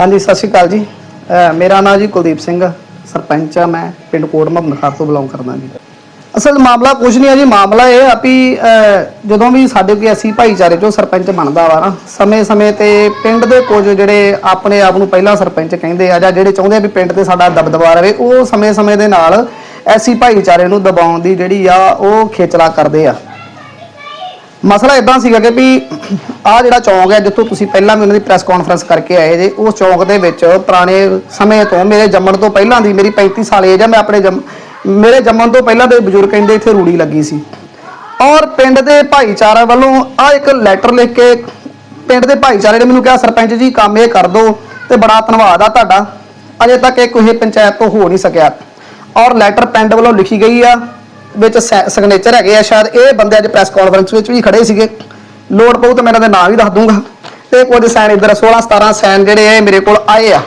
ਹਾਂਜੀ, ਸਤਿ ਸ਼੍ਰੀ ਅਕਾਲ ਜੀ। ਅਹ ਮੇਰਾ ਨਾਮ ਜੀ ਕੁਲਦੀਪ ਸਿੰਘ ਸਰਪੰਚ ਆ ਮੈਂ, ਪਿੰਡ ਕੋਟ ਮੁਹੰਮਦ ਤੋਂ ਬਿਲੋਂਗ ਕਰਦਾ ਜੀ। ਅਸਲ ਮਾਮਲਾ ਕੁਝ ਨਹੀਂ ਹੈ ਜੀ, ਮਾਮਲਾ ਇਹ ਆ ਵੀ, ਅਹ ਜਦੋਂ ਵੀ ਸਾਡੇ ਕੋਈ ਅਸੀਂ ਭਾਈਚਾਰੇ ਚੋਂ ਸਰਪੰਚ ਬਣਦਾ ਵਾ ਨਾ, ਸਮੇਂ-ਸਮੇਂ ਤੇ ਪਿੰਡ ਦੇ ਕੁਝ ਜਿਹੜੇ ਆਪਣੇ ਆਪ ਨੂੰ ਪਹਿਲਾਂ ਸਰਪੰਚ ਕਹਿੰਦੇ ਆ ਜਾਂ ਜਿਹੜੇ ਚਾਹੁੰਦੇ ਆ ਵੀ ਪਿੰਡ ਤੇ ਸਾਡਾ ਦਬਦਬਾ ਰਹੇ ਉਹ ਸਮੇਂ-ਸਮੇਂ ਦੇ ਨਾਲ ਐਸੀ ਭਾਈਚਾਰੇ ਨੂੰ ਦਬਾਉਣ ਦੀ ਜਿਹੜੀ ਆ, ਉਹ ਖੇਚਲਾ ਕਰਦੇ ਆ। ਮਸਲਾ ਇਦਾਂ ਸੀਗਾ ਕਿ ਵੀ ਆ ਜਿਹੜਾ ਚੌਂਕ ਹੈ, ਜਿੱਥੋਂ ਤੁਸੀਂ ਪਹਿਲਾਂ ਵੀ ਉਹਨਾਂ ਦੀ ਪ੍ਰੈਸ ਕਾਨਫਰੰਸ ਕਰਕੇ ਆਏ ਜੇ, ਉਸ ਚੌਂਕ ਦੇ ਵਿੱਚ ਪੁਰਾਣੇ ਸਮੇਂ ਤੋਂ ਮੇਰੇ ਜੰਮਣ ਤੋਂ ਪਹਿਲਾਂ ਦੀ ਮੇਰੀ 35 ਸਾਲ ਏਜ ਹੈ ਮੈਂ ਆਪਣੇ ਜੰਮ, ਮੇਰੇ ਜੰਮਣ ਤੋਂ ਪਹਿਲਾਂ ਦੇ ਬਜ਼ੁਰਗ ਕਹਿੰਦੇ ਇੱਥੇ ਰੂੜੀ ਲੱਗੀ ਸੀ। ਔਰ ਪਿੰਡ ਦੇ ਭਾਈਚਾਰਾ ਵੱਲੋਂ ਆ ਇੱਕ ਲੈਟਰ ਲਿਖ ਕੇ ਪਿੰਡ ਦੇ ਭਾਈਚਾਰੇ ਨੇ ਮੈਨੂੰ ਕਿਹਾ, ਸਰਪੰਚ ਜੀ, ਕੰਮ ਇਹ ਕਰ ਦਿਓ ਤੇ ਬੜਾ ਧੰਨਵਾਦ ਆ ਤੁਹਾਡਾ। ਅਜੇ ਤੱਕ ਇਹ ਕੋਈ ਪੰਚਾਇਤ ਤੋਂ ਹੋ ਨਹੀਂ ਸਕਿਆ। ਔਰ ਲੈਟਰ ਪਿੰਡ ਵੱਲੋਂ ਲਿਖੀ ਗਈ ਆ। ਵਿੱਚ ਸਿਗਨੇਚਰ ਹੈਗੇ ਆ ਸ਼ਾਇਦ, ਇਹ ਬੰਦੇ ਅੱਜ ਪ੍ਰੈਸ ਕਾਨਫਰੰਸ ਵਿੱਚ ਵੀ ਖੜੇ ਸੀਗੇ। ਲੋੜ ਪਊ ਤਾਂ ਮੈਂ ਇਹਨਾਂ ਦੇ ਨਾਮ ਵੀ ਦੱਸ ਦੂੰਗਾ। ਤੇ ਕੁਝ ਸੈਨ ਇੱਧਰ 16 17 ਸੈਨ ਜਿਹੜੇ ਇਹ ਮੇਰੇ ਕੋਲ ਆਏ ਆ।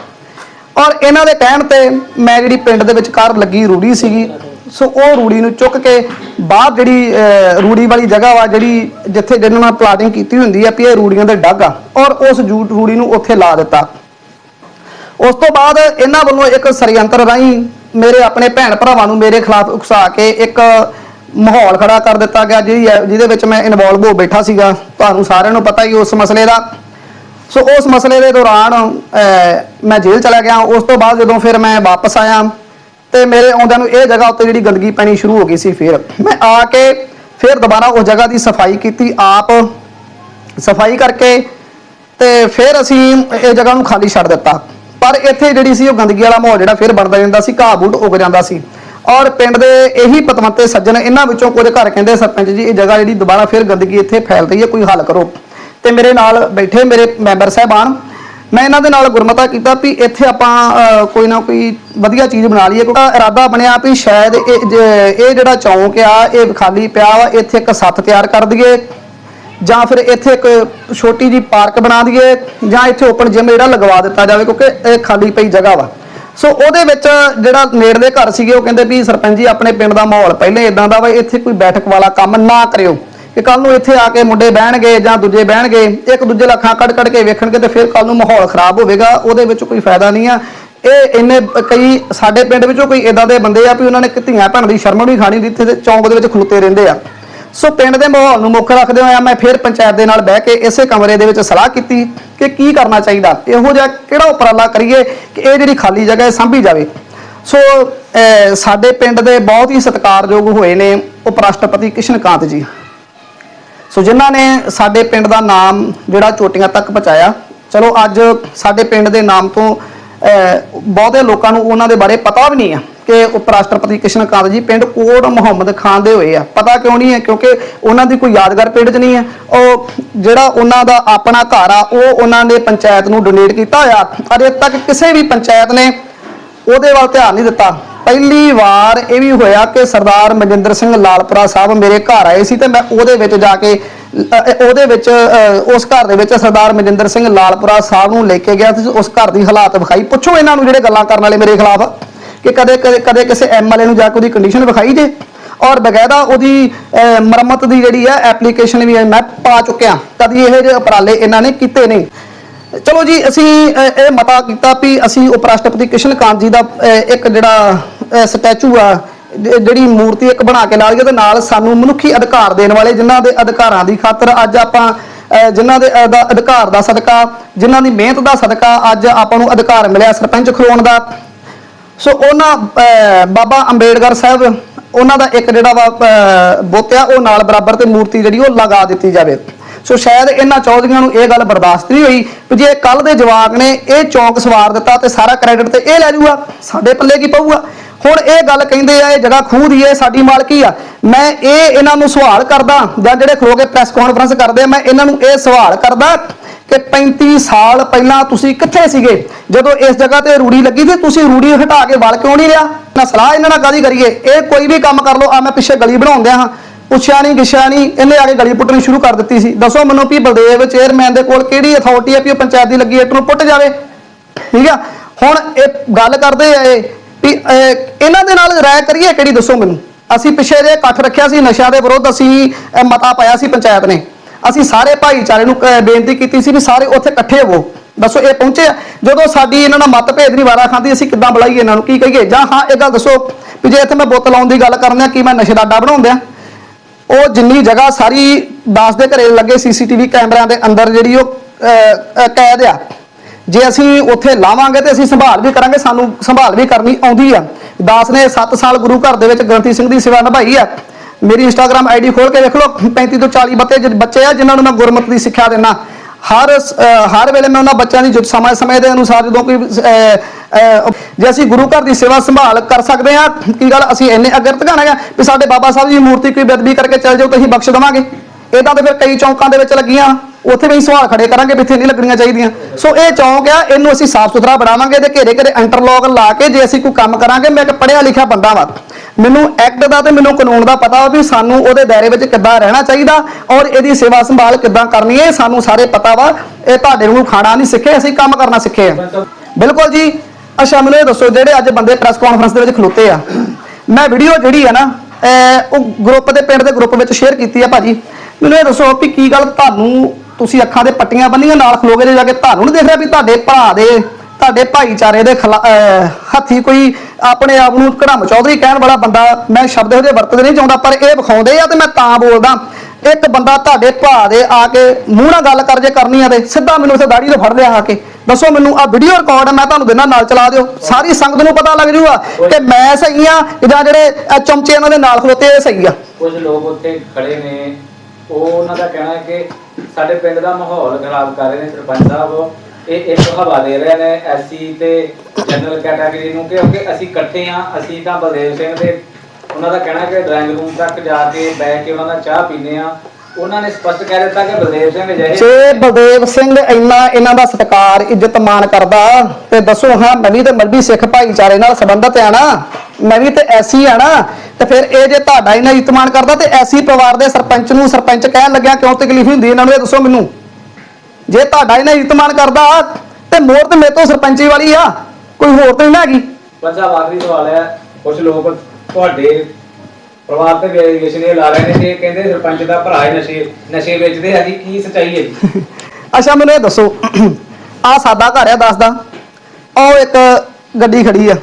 ਔਰ ਇਹਨਾਂ ਦੇ ਕਹਿਣ ਤੇ ਮੈਂ ਜਿਹੜੀ ਪਿੰਡ ਦੇ ਵਿੱਚ ਕਾਰ ਲੱਗੀ ਰੂੜੀ ਸੀਗੀ, ਸੋ ਉਹ ਰੂੜੀ ਨੂੰ ਚੁੱਕ ਕੇ ਬਾਹਰ ਜਿਹੜੀ ਰੂੜੀ ਵਾਲੀ ਜਗ੍ਹਾ ਵਾ ਜਿਹੜੀ ਜਿੱਥੇ ਜਿਹਨਾਂ ਨਾਲ ਪਲਾਟਿੰਗ ਕੀਤੀ ਹੁੰਦੀ ਆ, ਵੀ ਇਹ ਰੂੜੀਆਂ ਦੇ ਡੱਗ ਆ, ਔਰ ਉਸ ਜੂਟ ਰੂੜੀ ਨੂੰ ਉੱਥੇ ਲਾ ਦਿੱਤਾ। ਉਸ ਤੋਂ ਬਾਅਦ ਇਹਨਾਂ ਵੱਲੋਂ ਇੱਕ ਸਰੀਅੰਤਰ ਰਾਹੀਂ ਮੇਰੇ ਆਪਣੇ ਭੈਣ ਭਰਾਵਾਂ ਨੂੰ ਮੇਰੇ ਖਿਲਾਫ ਉਕਸਾ ਕੇ ਇੱਕ ਮਾਹੌਲ ਖੜਾ ਕਰ ਦਿੱਤਾ ਗਿਆ ਜਿਹਦੀ ਜਿਹਦੇ ਵਿੱਚ ਮੈਂ ਇਨਵੋਲਵ ਹੋ ਬੈਠਾ ਸੀਗਾ। ਤੁਹਾਨੂੰ ਸਾਰਿਆਂ ਨੂੰ ਪਤਾ ਹੀ ਉਸ ਮਸਲੇ ਦਾ। ਸੋ ਉਸ ਮਸਲੇ ਦੇ ਦੌਰਾਨ ਮੈਂ ਜੇਲ੍ਹ ਚਲਾ ਗਿਆ। ਉਸ ਤੋਂ ਬਾਅਦ ਜਦੋਂ ਫਿਰ ਮੈਂ ਵਾਪਸ ਆਇਆ ਤੇ ਮੇਰੇ ਆਉਂਦਿਆਂ ਨੂੰ ਇਹ ਜਗ੍ਹਾ ਉੱਤੇ ਜਿਹੜੀ ਗੰਦਗੀ ਪੈਣੀ ਸ਼ੁਰੂ ਹੋ ਗਈ ਸੀ ਫਿਰ। ਮੈਂ ਆ ਕੇ ਫਿਰ ਦੁਬਾਰਾ ਉਸ ਜਗ੍ਹਾ ਦੀ ਸਫ਼ਾਈ ਕੀਤੀ, ਆਪ ਸਫ਼ਾਈ ਕਰਕੇ ਤੇ ਫਿਰ ਅਸੀਂ ਇਹ ਜਗ੍ਹਾ ਨੂੰ ਖਾਲੀ ਛੱਡ ਦਿੱਤਾ। ਪਰ ਇੱਥੇ ਜਿਹੜੀ ਸੀ ਉਹ ਗੰਦਗੀ ਵਾਲਾ ਮਾਹੌਲ ਜਿਹੜਾ ਫਿਰ ਬਣਦਾ ਜਾਂਦਾ ਸੀ, ਘਾਹ ਬੂਟ ਉੱਗ ਜਾਂਦਾ ਸੀ। ਔਰ ਪਿੰਡ ਦੇ ਇਹੀ ਪਤਵੰਤੇ ਸੱਜਣ ਇਹਨਾਂ ਵਿੱਚੋਂ ਕੁਝ ਘਰ ਕਹਿੰਦੇ ਸਰਪੰਚ ਜੀ, ਇਹ ਜਗ੍ਹਾ ਜਿਹੜੀ ਦੁਬਾਰਾ ਫਿਰ ਗੰਦਗੀ ਇੱਥੇ ਫੈਲ ਰਹੀ ਹੈ, ਕੋਈ ਹੱਲ ਕਰੋ। ਤੇ ਮੇਰੇ ਨਾਲ ਬੈਠੇ ਮੇਰੇ ਮੈਂਬਰ ਸਾਹਿਬਾਨ, ਮੈਂ ਇਹਨਾਂ ਦੇ ਨਾਲ ਗੁਰਮਤਾ ਕੀਤਾ ਵੀ ਇੱਥੇ ਆਪਾਂ ਕੋਈ ਨਾ ਕੋਈ ਵਧੀਆ ਚੀਜ਼ ਬਣਾ ਲਈਏ, ਕਿਉਂਕਿ ਇਰਾਦਾ ਬਣਿਆ ਵੀ ਸ਼ਾਇਦ ਇਹ ਇਹ ਜਿਹੜਾ ਚੌਂਕ ਆ, ਇਹ ਖਾਲੀ ਪਿਆ ਵਾ, ਇੱਥੇ ਇੱਕ ਸੱਤ ਤਿਆਰ ਕਰ ਦਈਏ। ਜਾਂ ਫਿਰ ਇੱਥੇ ਇੱਕ ਛੋਟੀ ਜੀ ਪਾਰਕ ਬਣਾ ਦਈਏ, ਜਾਂ ਇੱਥੇ ਓਪਨ ਜਿਮ ਜਿਹੜਾ ਲਗਵਾ ਦਿੱਤਾ ਜਾਵੇ, ਕਿਉਂਕਿ ਇਹ ਖਾਲੀ ਪਈ ਜਗ੍ਹਾ ਵਾ। ਸੋ ਉਹਦੇ ਵਿੱਚ ਜਿਹੜਾ ਨੇੜਲੇ ਘਰ ਸੀਗੇ, ਉਹ ਕਹਿੰਦੇ ਵੀ ਸਰਪੰਚ ਜੀ, ਆਪਣੇ ਪਿੰਡ ਦਾ ਮਾਹੌਲ ਪਹਿਲੇ ਇਦਾਂ ਦਾ ਵਾ, ਇੱਥੇ ਕੋਈ ਬੈਠਕ ਵਾਲਾ ਕੰਮ ਨਾ ਕਰਿਓ। ਕਿ ਕੱਲ ਨੂੰ ਇੱਥੇ ਆ ਕੇ ਮੁੰਡੇ ਬਹਿਣਗੇ ਜਾਂ ਦੂਜੇ ਬਹਿਣਗੇ, ਇੱਕ ਦੂਜੇ ਲੱਖਾਂ ਕੱਢ ਕੱਢ ਕੇ ਵੇਖਣਗੇ ਤੇ ਫਿਰ ਕੱਲ ਨੂੰ ਮਾਹੌਲ ਖਰਾਬ ਹੋਵੇਗਾ, ਉਹਦੇ ਵਿੱਚ ਕੋਈ ਫਾਇਦਾ ਨਹੀਂ ਆ। ਇਹ ਇੰਨੇ ਕਈ ਸਾਡੇ ਪਿੰਡ ਵਿੱਚੋਂ ਕੋਈ ਇਦਾਂ ਦੇ ਬੰਦੇ ਆ ਵੀ ਉਹਨਾਂ ਨੇ ਕਿ ਧੀਆਂ ਭੈਣ ਦੀ ਸ਼ਰਮ ਵੀ ਖਾਣੀ ਇੱਥੇ ਤੇ ਚੌਂਕ ਦੇ ਵਿੱਚ ਖਲੋਤੇ ਰਹਿੰਦੇ ਆ। ਸੋ ਪਿੰਡ ਦੇ ਮਾਹੌਲ ਨੂੰ ਮੁੱਖ ਰੱਖਦੇ ਹੋਇਆ ਮੈਂ ਫਿਰ ਪੰਚਾਇਤ ਦੇ ਨਾਲ ਬਹਿ ਕੇ ਇਸੇ ਕਮਰੇ ਦੇ ਵਿੱਚ ਸਲਾਹ ਕੀਤੀ ਕਿ ਕੀ ਕਰਨਾ ਚਾਹੀਦਾ। ਇਹੋ ਜਿਹਾ ਕਿਹੜਾ ਉਪਰਾਲਾ ਕਰੀਏ ਕਿ ਇਹ ਜਿਹੜੀ ਖਾਲੀ ਜਗ੍ਹਾ ਹੈ ਸਾਂਭੀ ਜਾਵੇ। ਸੋ ਸਾਡੇ ਪਿੰਡ ਦੇ ਬਹੁਤ ਹੀ ਸਤਿਕਾਰਯੋਗ ਹੋਏ ਨੇ ਉਪ ਰਾਸ਼ਟਰਪਤੀ ਕਿਸ਼ਨ ਕਾਂਤ ਜੀ। ਸੋ ਜਿਨ੍ਹਾਂ ਨੇ ਸਾਡੇ ਪਿੰਡ ਦਾ ਨਾਮ ਜਿਹੜਾ ਚੋਟੀਆਂ ਤੱਕ ਪਹੁੰਚਾਇਆ, ਚਲੋ ਅੱਜ ਸਾਡੇ ਪਿੰਡ ਦੇ ਨਾਮ ਤੋਂ ਬਹੁਤੇ ਲੋਕਾਂ ਨੂੰ ਉਹਨਾਂ ਦੇ ਬਾਰੇ ਪਤਾ ਵੀ ਨਹੀਂ ਆ। ਕਿ ਉਪ ਰਾਸ਼ਟਰਪਤੀ ਕਿਸ਼ਨ ਕਾਂਤ ਜੀ ਪਿੰਡ ਕੋਟ ਮੁਹੰਮਦ ਖਾਨ ਦੇ ਹੋਏ ਆ। ਪਤਾ ਕਿਉਂ ਨਹੀਂ ਹੈ? ਕਿਉਂਕਿ ਉਹਨਾਂ ਦੀ ਕੋਈ ਯਾਦਗਾਰ ਪਿੰਡ 'ਚ ਨਹੀਂ ਹੈ। ਉਹ ਜਿਹੜਾ ਉਹਨਾਂ ਦਾ ਆਪਣਾ ਘਰ ਆ ਉਹ ਉਹਨਾਂ ਨੇ ਪੰਚਾਇਤ ਨੂੰ ਡੋਨੇਟ ਕੀਤਾ ਹੋਇਆ। ਅਜੇ ਤੱਕ ਕਿਸੇ ਵੀ ਪੰਚਾਇਤ ਨੇ ਉਹਦੇ ਵੱਲ ਧਿਆਨ ਨਹੀਂ ਦਿੱਤਾ। ਪਹਿਲੀ ਵਾਰ ਇਹ ਵੀ ਹੋਇਆ ਕਿ ਸਰਦਾਰ ਮਨਜਿੰਦਰ ਸਿੰਘ ਲਾਲਪੁਰਾ ਸਾਹਿਬ ਮੇਰੇ ਘਰ ਆਏ ਸੀ ਤੇ ਮੈਂ ਉਹਦੇ ਵਿੱਚ ਜਾ ਕੇ ਉਹਦੇ ਵਿੱਚ ਅ, ਉਸ ਘਰ ਦੇ ਵਿੱਚ ਸਰਦਾਰ ਮਨਜਿੰਦਰ ਸਿੰਘ ਲਾਲਪੁਰਾ ਸਾਹਿਬ ਨੂੰ ਲੈ ਕੇ ਗਿਆ ਤੇ ਉਸ ਘਰ ਦੀ ਹਾਲਾਤ ਵਿਖਾਈ। ਪੁੱਛੋ ਇਹਨਾਂ ਨੂੰ ਜਿਹੜੇ ਗੱਲਾਂ ਕਰਨ ਵਾਲੇ ਮੇਰੇ ਖਿਲਾਫ। ਕਿ ਕਦੇ ਕਦੇ ਕਦੇ ਕਿਸੇ ਐਮਐਲਏ ਨੂੰ ਜਾ ਕੇ ਉਹਦੀ ਕੰਡੀਸ਼ਨ ਵਿਖਾਈ ਜੇ। ਔਰ ਬਕਾਇਦਾ ਉਹਦੀ ਅ, ਦੀ ਜਿਹੜੀ ਹੈ ਐਪਲੀਕੇਸ਼ਨ ਵੀ ਮੈਂ ਪਾ ਚੁੱਕਿਆ। ਕਦੀ ਇਹੋ ਜਿਹੇ ਉਪਰਾਲੇ ਇਹਨਾਂ ਨੇ ਕੀਤੇ ਨਹੀਂ ਚਲੋ ਜੀ ਅਸੀਂ ਇਹ ਮਤਾ ਕੀਤਾ ਵੀ ਅਸੀਂ ਉਪ ਰਾਸ਼ਟਰਪਤੀ ਕ੍ਰਿਸ਼ਨ ਕਾਂਤ ਜੀ ਦਾ ਇੱਕ ਜਿਹੜਾ ਸਟੈਚੂ ਆ ਜਿਹੜੀ ਮੂਰਤੀ ਇੱਕ ਬਣਾ ਕੇ ਲਾ ਲਈਏ ਤੇ ਨਾਲ ਸਾਨੂੰ ਮਨੁੱਖੀ ਅਧਿਕਾਰ ਦੇਣ ਵਾਲੇ ਜਿਨ੍ਹਾਂ ਦੇ ਅਧਿਕਾਰਾਂ ਦੀ ਖਾਤਰ ਅੱਜ ਆਪਾਂ ਅ, ਜਿਨ੍ਹਾਂ ਦੇ ਅਧਿਕਾਰ ਦਾ ਸਦਕਾ ਜਿਨ੍ਹਾਂ ਦੀ ਮਿਹਨਤ ਦਾ ਸਦਕਾ ਅੱਜ ਆਪਾਂ ਨੂੰ ਅਧਿਕਾਰ ਮਿਲਿਆ ਸਰਪੰਚ ਖਲੋਣ ਦਾ। ਸੋ ਉਹਨਾਂ ਅਹ, ਬਾਬਾ ਅੰਬੇਡਕਰ ਸਾਹਿਬ ਉਹਨਾਂ ਦਾ ਇੱਕ ਜਿਹੜਾ ਵਾ ਅਹ, ਬੁੱਤ ਆ ਉਹ ਨਾਲ ਬਰਾਬਰ ਤੇ ਮੂਰਤੀ ਜਿਹੜੀ ਉਹ ਲਗਾ ਦਿੱਤੀ ਜਾਵੇ। ਸੋ ਸ਼ਾਇਦ ਇਹਨਾਂ ਚੌਧਰੀਆਂ ਨੂੰ ਇਹ ਗੱਲ ਬਰਦਾਸ਼ਤ ਨਹੀਂ ਹੋਈ ਵੀ ਜੇ ਕੱਲ ਦੇ ਜਵਾਕ ਨੇ ਇਹ ਚੌਂਕ ਸਵਾਰ ਦਿੱਤਾ ਤੇ ਸਾਰਾ ਕ੍ਰੈਡਿਟ ਤੇ ਇਹ ਲੈ ਜੂਗਾ ਸਾਡੇ ਪੱਲੇ ਕੀ ਪਊਗਾ? ਹੁਣ ਇਹ ਗੱਲ ਕਹਿੰਦੇ ਆ, ਇਹ ਜਗ੍ਹਾ ਖੂਹ ਦੀ ਹੈ, ਸਾਡੀ ਮਾਲਕੀ ਆ। ਮੈਂ ਇਹ ਇਹਨਾਂ ਨੂੰ ਸਵਾਲ ਕਰਦਾ, ਜਾਂ ਜਿਹੜੇ ਖਲੋ ਕੇ ਪ੍ਰੈਸ ਕਾਨਫਰੰਸ ਕਰਦੇ ਆ, ਮੈਂ ਇਹਨਾਂ ਨੂੰ ਇਹ ਸਵਾਲ ਕਰਦਾ ਕਿ 35 ਸਾਲ ਪਹਿਲਾਂ ਤੁਸੀਂ ਕਿੱਥੇ ਸੀਗੇ? ਜਦੋਂ ਇਸ ਜਗ੍ਹਾ ਤੇ ਰੂੜੀ ਲੱਗੀ ਸੀ, ਤੁਸੀਂ ਰੂੜੀ ਹਟਾ ਕੇ ਵਲ ਕਿਉਂ ਨਹੀਂ ਲਿਆ? ਨਾ ਸਲਾਹ ਇਹਨਾਂ ਨਾਲ ਕਾਦੀ ਕਰੀਏ? ਇਹ ਕੋਈ ਵੀ ਕੰਮ ਕਰ ਲਓ, ਆ ਮੈਂ ਪਿੱਛੇ ਗਲੀ ਬਣਾਉਂਦਿਆ ਹਾਂ। ਪੁੱਛਿਆ ਨਹੀਂ ਗਿਛਿਆ ਨਹੀਂ ਇਹਨੇ ਆ ਕੇ ਗਲੀ ਪੁੱਟਣੀ ਸ਼ੁਰੂ ਕਰ ਦਿੱਤੀ ਸੀ। ਦੱਸੋ ਮੈਨੂੰ ਵੀ ਬਲਦੇਵ ਚੇਅਰਮੈਨ ਦੇ ਕੋਲ ਕਿਹੜੀ ਅਥਾਰਟੀ ਹੈ ਵੀ ਉਹ ਪੰਚਾਇਤ ਦੀ ਲੱਗੀ ਇੱਟ ਨੂੰ ਪੁੱਟ ਜਾਵੇ? ਠੀਕ ਆ? ਹੁਣ ਇਹ ਗੱਲ ਕਰਦੇ ਆ ਇਹ ਵੀ ਇਹਨਾਂ ਦੇ ਨਾਲ ਰਾਇ ਕਰੀਏ ਕਿਹੜੀ ਦੱਸੋ ਮੈਨੂੰ? ਅਸੀਂ ਪਿੱਛੇ ਜੇ ਇਕੱਠ ਰੱਖਿਆ ਸੀ, ਨਸ਼ਿਆਂ ਦੇ ਵਿਰੁੱਧ ਅਸੀਂ ਮਤਾ ਪਾਇਆ ਸੀ ਪੰਚਾਇਤ ਨੇ। ਅਸੀਂ ਸਾਰੇ ਭਾਈਚਾਰੇ ਨੂੰ ਬੇਨਤੀ ਕੀਤੀ ਸੀ ਵੀ ਸਾਰੇ ਉੱਥੇ ਇਕੱਠੇ ਹੋਵੋ। ਦੱਸੋ, ਇਹ ਪਹੁੰਚੇ ਆ? ਜਦੋਂ ਸਾਡੀ ਇਹਨਾਂ ਨਾਲ ਮਤਭੇਦ ਨਹੀਂ ਵਾਰਾ ਖਾਂਦੀ, ਅਸੀਂ ਕਿੱਦਾਂ ਬੁਲਾਈਏ ਇਹਨਾਂ ਨੂੰ? ਕੀ ਕਹੀਏ? ਜਾਂ ਹਾਂ, ਇਹ ਗੱਲ ਦੱਸੋ ਵੀ ਜੇ ਇੱਥੇ ਮੈਂ ਬੁੱਤ ਲਾਉਣ ਦੀ ਗੱਲ ਕਰਨ ਆ, ਕੀ ਮੈਂ ਨਸ਼ੇ ਦਾ ਅੱਡਾ ਬਣਾਉਂਦਿਆ ਉਹ ਜਿੰਨੀ ਜਗ੍ਹਾ ਸਾਰੀ ਦਾਸ ਦੇ ਘਰੇ ਲੱਗੇ ਸੀਸੀਟੀਵੀ ਕੈਮਰਿਆਂ ਦੇ ਅੰਦਰ ਜਿਹੜੀ ਉਹ ਕੈਦ ਆ ਜੇ ਅਸੀਂ ਉੱਥੇ ਲਾਵਾਂਗੇ ਤੇ ਅਸੀਂ ਸੰਭਾਲ ਵੀ ਕਰਾਂਗੇ, ਸਾਨੂੰ ਸੰਭਾਲ ਵੀ ਕਰਨੀ ਆਉਂਦੀ ਆ। ਦਾਸ ਨੇ 7 ਸਾਲ ਗੁਰੂ ਘਰ ਦੇ ਵਿੱਚ ਗ੍ਰੰਥੀ ਸਿੰਘ ਦੀ ਸੇਵਾ ਨਿਭਾਈ ਆ। ਮੇਰੀ ਇੰਸਟਾਗ੍ਰam ਆਈਡੀ ਖੋਲ ਕੇ ਵੇਖ ਲਓ 35 ਤੋਂ 40 ਬੱਤੇ ਜਿਹੜੇ ਬੱਚੇ ਆ ਜਿਨ੍ਹਾਂ ਨੂੰ ਮੈਂ ਗੁਰਮਤਿ ਦੀ ਸਿੱਖਿਆ ਦਿੰਦਾ ਹਰ ਹਰ ਵੇਲੇ ਮੈਂ ਉਹਨਾਂ ਬੱਚਿਆਂ ਦੀ ਸਮੇਂ ਸਮੇਂ ਦੇ ਅਨੁਸਾਰ ਜਦੋਂ ਕੋਈ ਜੇ ਅਸੀਂ ਗੁਰੂ ਘਰ ਦੀ ਸੇਵਾ ਸੰਭਾਲ ਕਰ ਸਕਦੇ ਹਾਂ ਕੀ ਗੱਲ ਅਸੀਂ ਇੰਨੇ ਅਗਰਤ ਗਾਣਾਗਾ ਵੀ ਸਾਡੇ ਬਾਬਾ ਸਾਹਿਬ ਦੀ ਮੂਰਤੀ ਕੋਈ ਬੇਦਬੀ ਕਰਕੇ ਚੱਲ ਜਾਓ ਤਾਂ ਅਸੀਂ ਬਖਸ਼ ਦੇਵਾਂਗੇ। ਇਦਾਂ ਤੇ ਫਿਰ ਕਈ ਚੌਂਕਾਂ ਦੇ ਵਿੱਚ ਲੱਗੀਆਂ। ਉੱਥੇ ਵੀ ਅਸੀਂ ਸਵਾਲ ਖੜੇ ਕਰਾਂਗੇ ਵੀ ਇੱਥੇ ਨਹੀਂ ਲੱਗਣੀਆਂ ਚਾਹੀਦੀਆਂ। ਸੋ ਇਹ ਚੌਂਕ ਆ, ਇਹਨੂੰ ਅਸੀਂ ਸਾਫ਼ ਸੁਥਰਾ ਬਣਾਵਾਂਗੇ ਤੇ ਘੇਰੇ ਘੇਰੇ ਇੰਟਰਲੌਕ ਲਾ ਕੇ ਜੇ ਅਸੀਂ ਕੋਈ ਕੰਮ ਕਰਾਂਗੇ, ਮੈਂ ਇੱਕ ਪੜ੍ਹਿਆ ਲਿਖਿਆ ਬੰਦਾ ਵਾ। ਮੈਨੂੰ ਐਕਟ ਦਾ ਤੇ ਮੈਨੂੰ ਕਾਨੂੰਨ ਦਾ ਪਤਾ ਵਾ ਵੀ ਸਾਨੂੰ ਉਹਦੇ ਦਾਇਰੇ ਵਿੱਚ ਕਿੱਦਾਂ ਰਹਿਣਾ ਚਾਹੀਦਾ ਔਰ ਇਹਦੀ ਸੇਵਾ ਸੰਭਾਲ ਕਿੱਦਾਂ ਕਰਨੀ ਹੈ, ਸਾਨੂੰ ਸਾਰੇ ਪਤਾ ਵਾ। ਇਹ ਤੁਹਾਡੇ ਨੂੰ ਖਾਣਾ ਨਹੀਂ ਸਿੱਖੇ, ਅਸੀਂ ਕੰਮ ਕਰਨਾ ਸਿੱਖੇ ਆ। ਬਿਲਕੁਲ ਜੀ। ਅੱਛਾ, ਮੈਨੂੰ ਇਹ ਦੱਸੋ, ਜਿਹੜੇ ਅੱਜ ਬੰਦੇ ਪ੍ਰੈਸ ਕਾਨਫਰੰਸ ਦੇ ਵਿੱਚ ਖਲੋਤੇ ਆ, ਮੈਂ ਵੀਡੀਓ ਜਿਹੜੀ ਆ ਨਾ ਉਹ ਗਰੁੱਪ ਦੇ ਪਿੰਡ ਦੇ ਗਰੁੱਪ ਵਿੱਚ ਸ਼ੇਅਰ ਕੀਤੀ ਆ ਭਾਜੀ। ਮੈਨੂੰ ਇਹ ਦੱਸੋ ਵੀ ਕੀ ਗੱਲ ਤੁਹਾਨੂੰ ਤੁਸੀਂ ਅੱਖਾਂ ਦੇ ਪੱਟੀਆਂ ਬੰਨੀਆਂ ਨਾਲ ਖਲੋਗੇ ਜੇ ਜਾ ਕੇ ਤੁਹਾਨੂੰ ਨਹੀਂ ਦੇਖ ਰਿਹਾ ਵੀ ਤੁਹਾਡੇ ਭਰਾ ਦੇ ਤੁਹਾਡੇ ਭਾਈਚਾਰੇ ਦੇ ਹੱਥੀ ਕੋਈ ਆਪਣੇ ਆਪ ਨੂੰ ਕੜਮ ਚੌਧਰੀ ਕਹਿਣ ਵਾਲਾ ਬੰਦਾ ਮੈਂ ਸ਼ਬਦ ਇਹੋ ਜਿਹੇ ਵਰਤਦੇ ਨਹੀਂ ਚਾਹੁੰਦਾ ਪਰ ਇਹ ਵਿਖਾਉਂਦੇ ਆ ਤੇ ਮੈਂ ਤਾਂ ਬੋਲਦਾ। ਇੱਕ ਬੰਦਾ ਤੁਹਾਡੇ ਭਰਾ ਦੇ ਆ ਕੇ ਮੂੰਹ ਨਾਲ ਗੱਲ ਕਰ ਜੇ ਕਰਨੀ ਆ ਤੇ ਸਿੱਧਾ ਮੈਨੂੰ ਇਥੇ ਦਾੜੀ ਤੋਂ ਫੜ ਲਿਆ ਆ ਕੇ। ਦੱਸੋ ਮੈਨੂੰ ਆ ਵੀਡੀਓ ਰਿਕਾਰਡ ਮੈਂ ਤੁਹਾਨੂੰ ਦਿਨਾਂ ਨਾਲ ਚਲਾ ਦਿਓ। ਸਾਰੀ ਸੰਗਤ ਨੂੰ ਪਤਾ ਲੱਗ ਜੂਗਾ ਕਿ ਮੈਂ ਸਹੀ ਆ ਜਾਂ ਜਿਹੜੇ ਚਮਚੇ ਇਹਨਾਂ ਦੇ ਨਾਲ ਖਲੋਤੇ ਇਹ ਸਹੀ ਆ। ਕੁਝ ਲੋਕ ਉੱਥੇ ਖੜੇ ਨੇ ਉਹ ਉਹਨਾਂ ਦਾ ਕਹਿਣਾ ਹੈ ਕਿ ਸਾਡੇ ਪਿੰਡ ਦਾ ਮਾਹੌਲ ਖਰਾਬ ਕਰ ਰਹੇ ਨੇ, ਸਰਪੰਚ ਸਾਹਿਬ। ਇਹ ਇੱਕ ਹਵਾ ਦੇ ਰਹੇ ਨੇ ਐਸਸੀ ਤੇ ਜਨਰਲ ਕੈਟਾਗਰੀ ਨੂੰ, ਕਿਉਂਕਿ ਅਸੀਂ ਇਕੱਠੇ ਆ ਅਸੀਂ ਤਾਂ ਬਲਦੇਵ ਸਿੰਘ ਦੇ ਉਹਨਾਂ ਦਾ ਕਹਿਣਾ ਹੈ ਕਿ ਡਰਾਇੰਗ ਰੂਮ ਤੱਕ ਜਾ ਕੇ ਬੈਠ ਕੇ ਉਹਨਾਂ ਦਾ ਚਾਹ ਪੀਂਦੇ ਆ ਉਹਨਾਂ ਨੇ ਸਪਸ਼ਟ ਕਹਿ ਦਿੱਤਾ ਕਿ ਬਲਦੇਵ ਸਿੰਘ ਅਜਿਹੇ ਜੇ ਬਲਦੇਵ ਸਿੰਘ ਇੰਨਾ, ਇਹਨਾਂ ਦਾ ਸਤਿਕਾਰ, ਇੱਜ਼ਤ ਮਾਣ ਕਰਦਾ, ਤੇ ਦੱਸੋ, ਹਾਂ, ਮੈਂ ਤੇ ਮਰਬੀ ਸਿੱਖ ਭਾਈਚਾਰੇ ਨਾਲ ਸੰਬੰਧਤ ਆ ਨਾ। ਮੈਂ ਵੀ ਤੇ ਐਸੀ ਆ ਨਾ ਤੇ ਫਿਰ ਇਹ ਜੇ ਤੁਹਾਡਾ ਇਹਨਾਂ ਇੱਜ਼ਤ ਮਾਣ ਕਰਦਾ ਤੇ ਐਸੀ ਪਰਿਵਾਰ ਦੇ ਸਰਪੰਚ ਨੂੰ ਸਰਪੰਚ ਕਹਿਣ ਲੱਗਿਆ ਕਿਉਂ ਤਕਲੀਫ ਹੁੰਦੀ ਇਹਨਾਂ ਨੂੰ ਇਹ ਦੱਸੋ ਮੈਨੂੰ। ਜੇ ਤੁਹਾਡਾ ਇਹਨਾਂ ਇੱਜ਼ਤ ਮਾਣ ਕਰਦਾ ਤੇ ਮੋਰ ਤੇ ਮੇਰੇ ਤੋਂ ਸਰਪੰਚੀ ਵਾਲੀ ਆ ਕੋਈ ਹੋਰ ਤੇ ਨਹੀਂ ਹੈਗੀ। ਪੰਜਾ ਆਖਰੀ ਸਵਾਲ ਹੈ ਕੁਝ ਲੋਕ ਤੁਹਾਡੇ ਪਰਿਵਾਰ ਤੇ ਵੇਰੀਏਸ਼ਨ ਇਹ ਲਾ ਰਹੇ ਨੇ ਕਿ ਕਹਿੰਦੇ ਸਰਪੰਚ ਦਾ ਭਰਾ ਹੀ ਨਸ਼ੇ ਨਸ਼ੇ ਵੇਚਦੇ ਆ ਜੀ ਕੀ ਸੱਚਾਈ ਹੈ ਜੀ? ਅੱਛਾ ਮੈਨੂੰ ਇਹ ਦੱਸੋ ਆ ਸਾਦਾ ਘਰ ਆ ਦੱਸਦਾ। ਉਹ ਇੱਕ ਗੱਡੀ ਖੜੀ ਆ।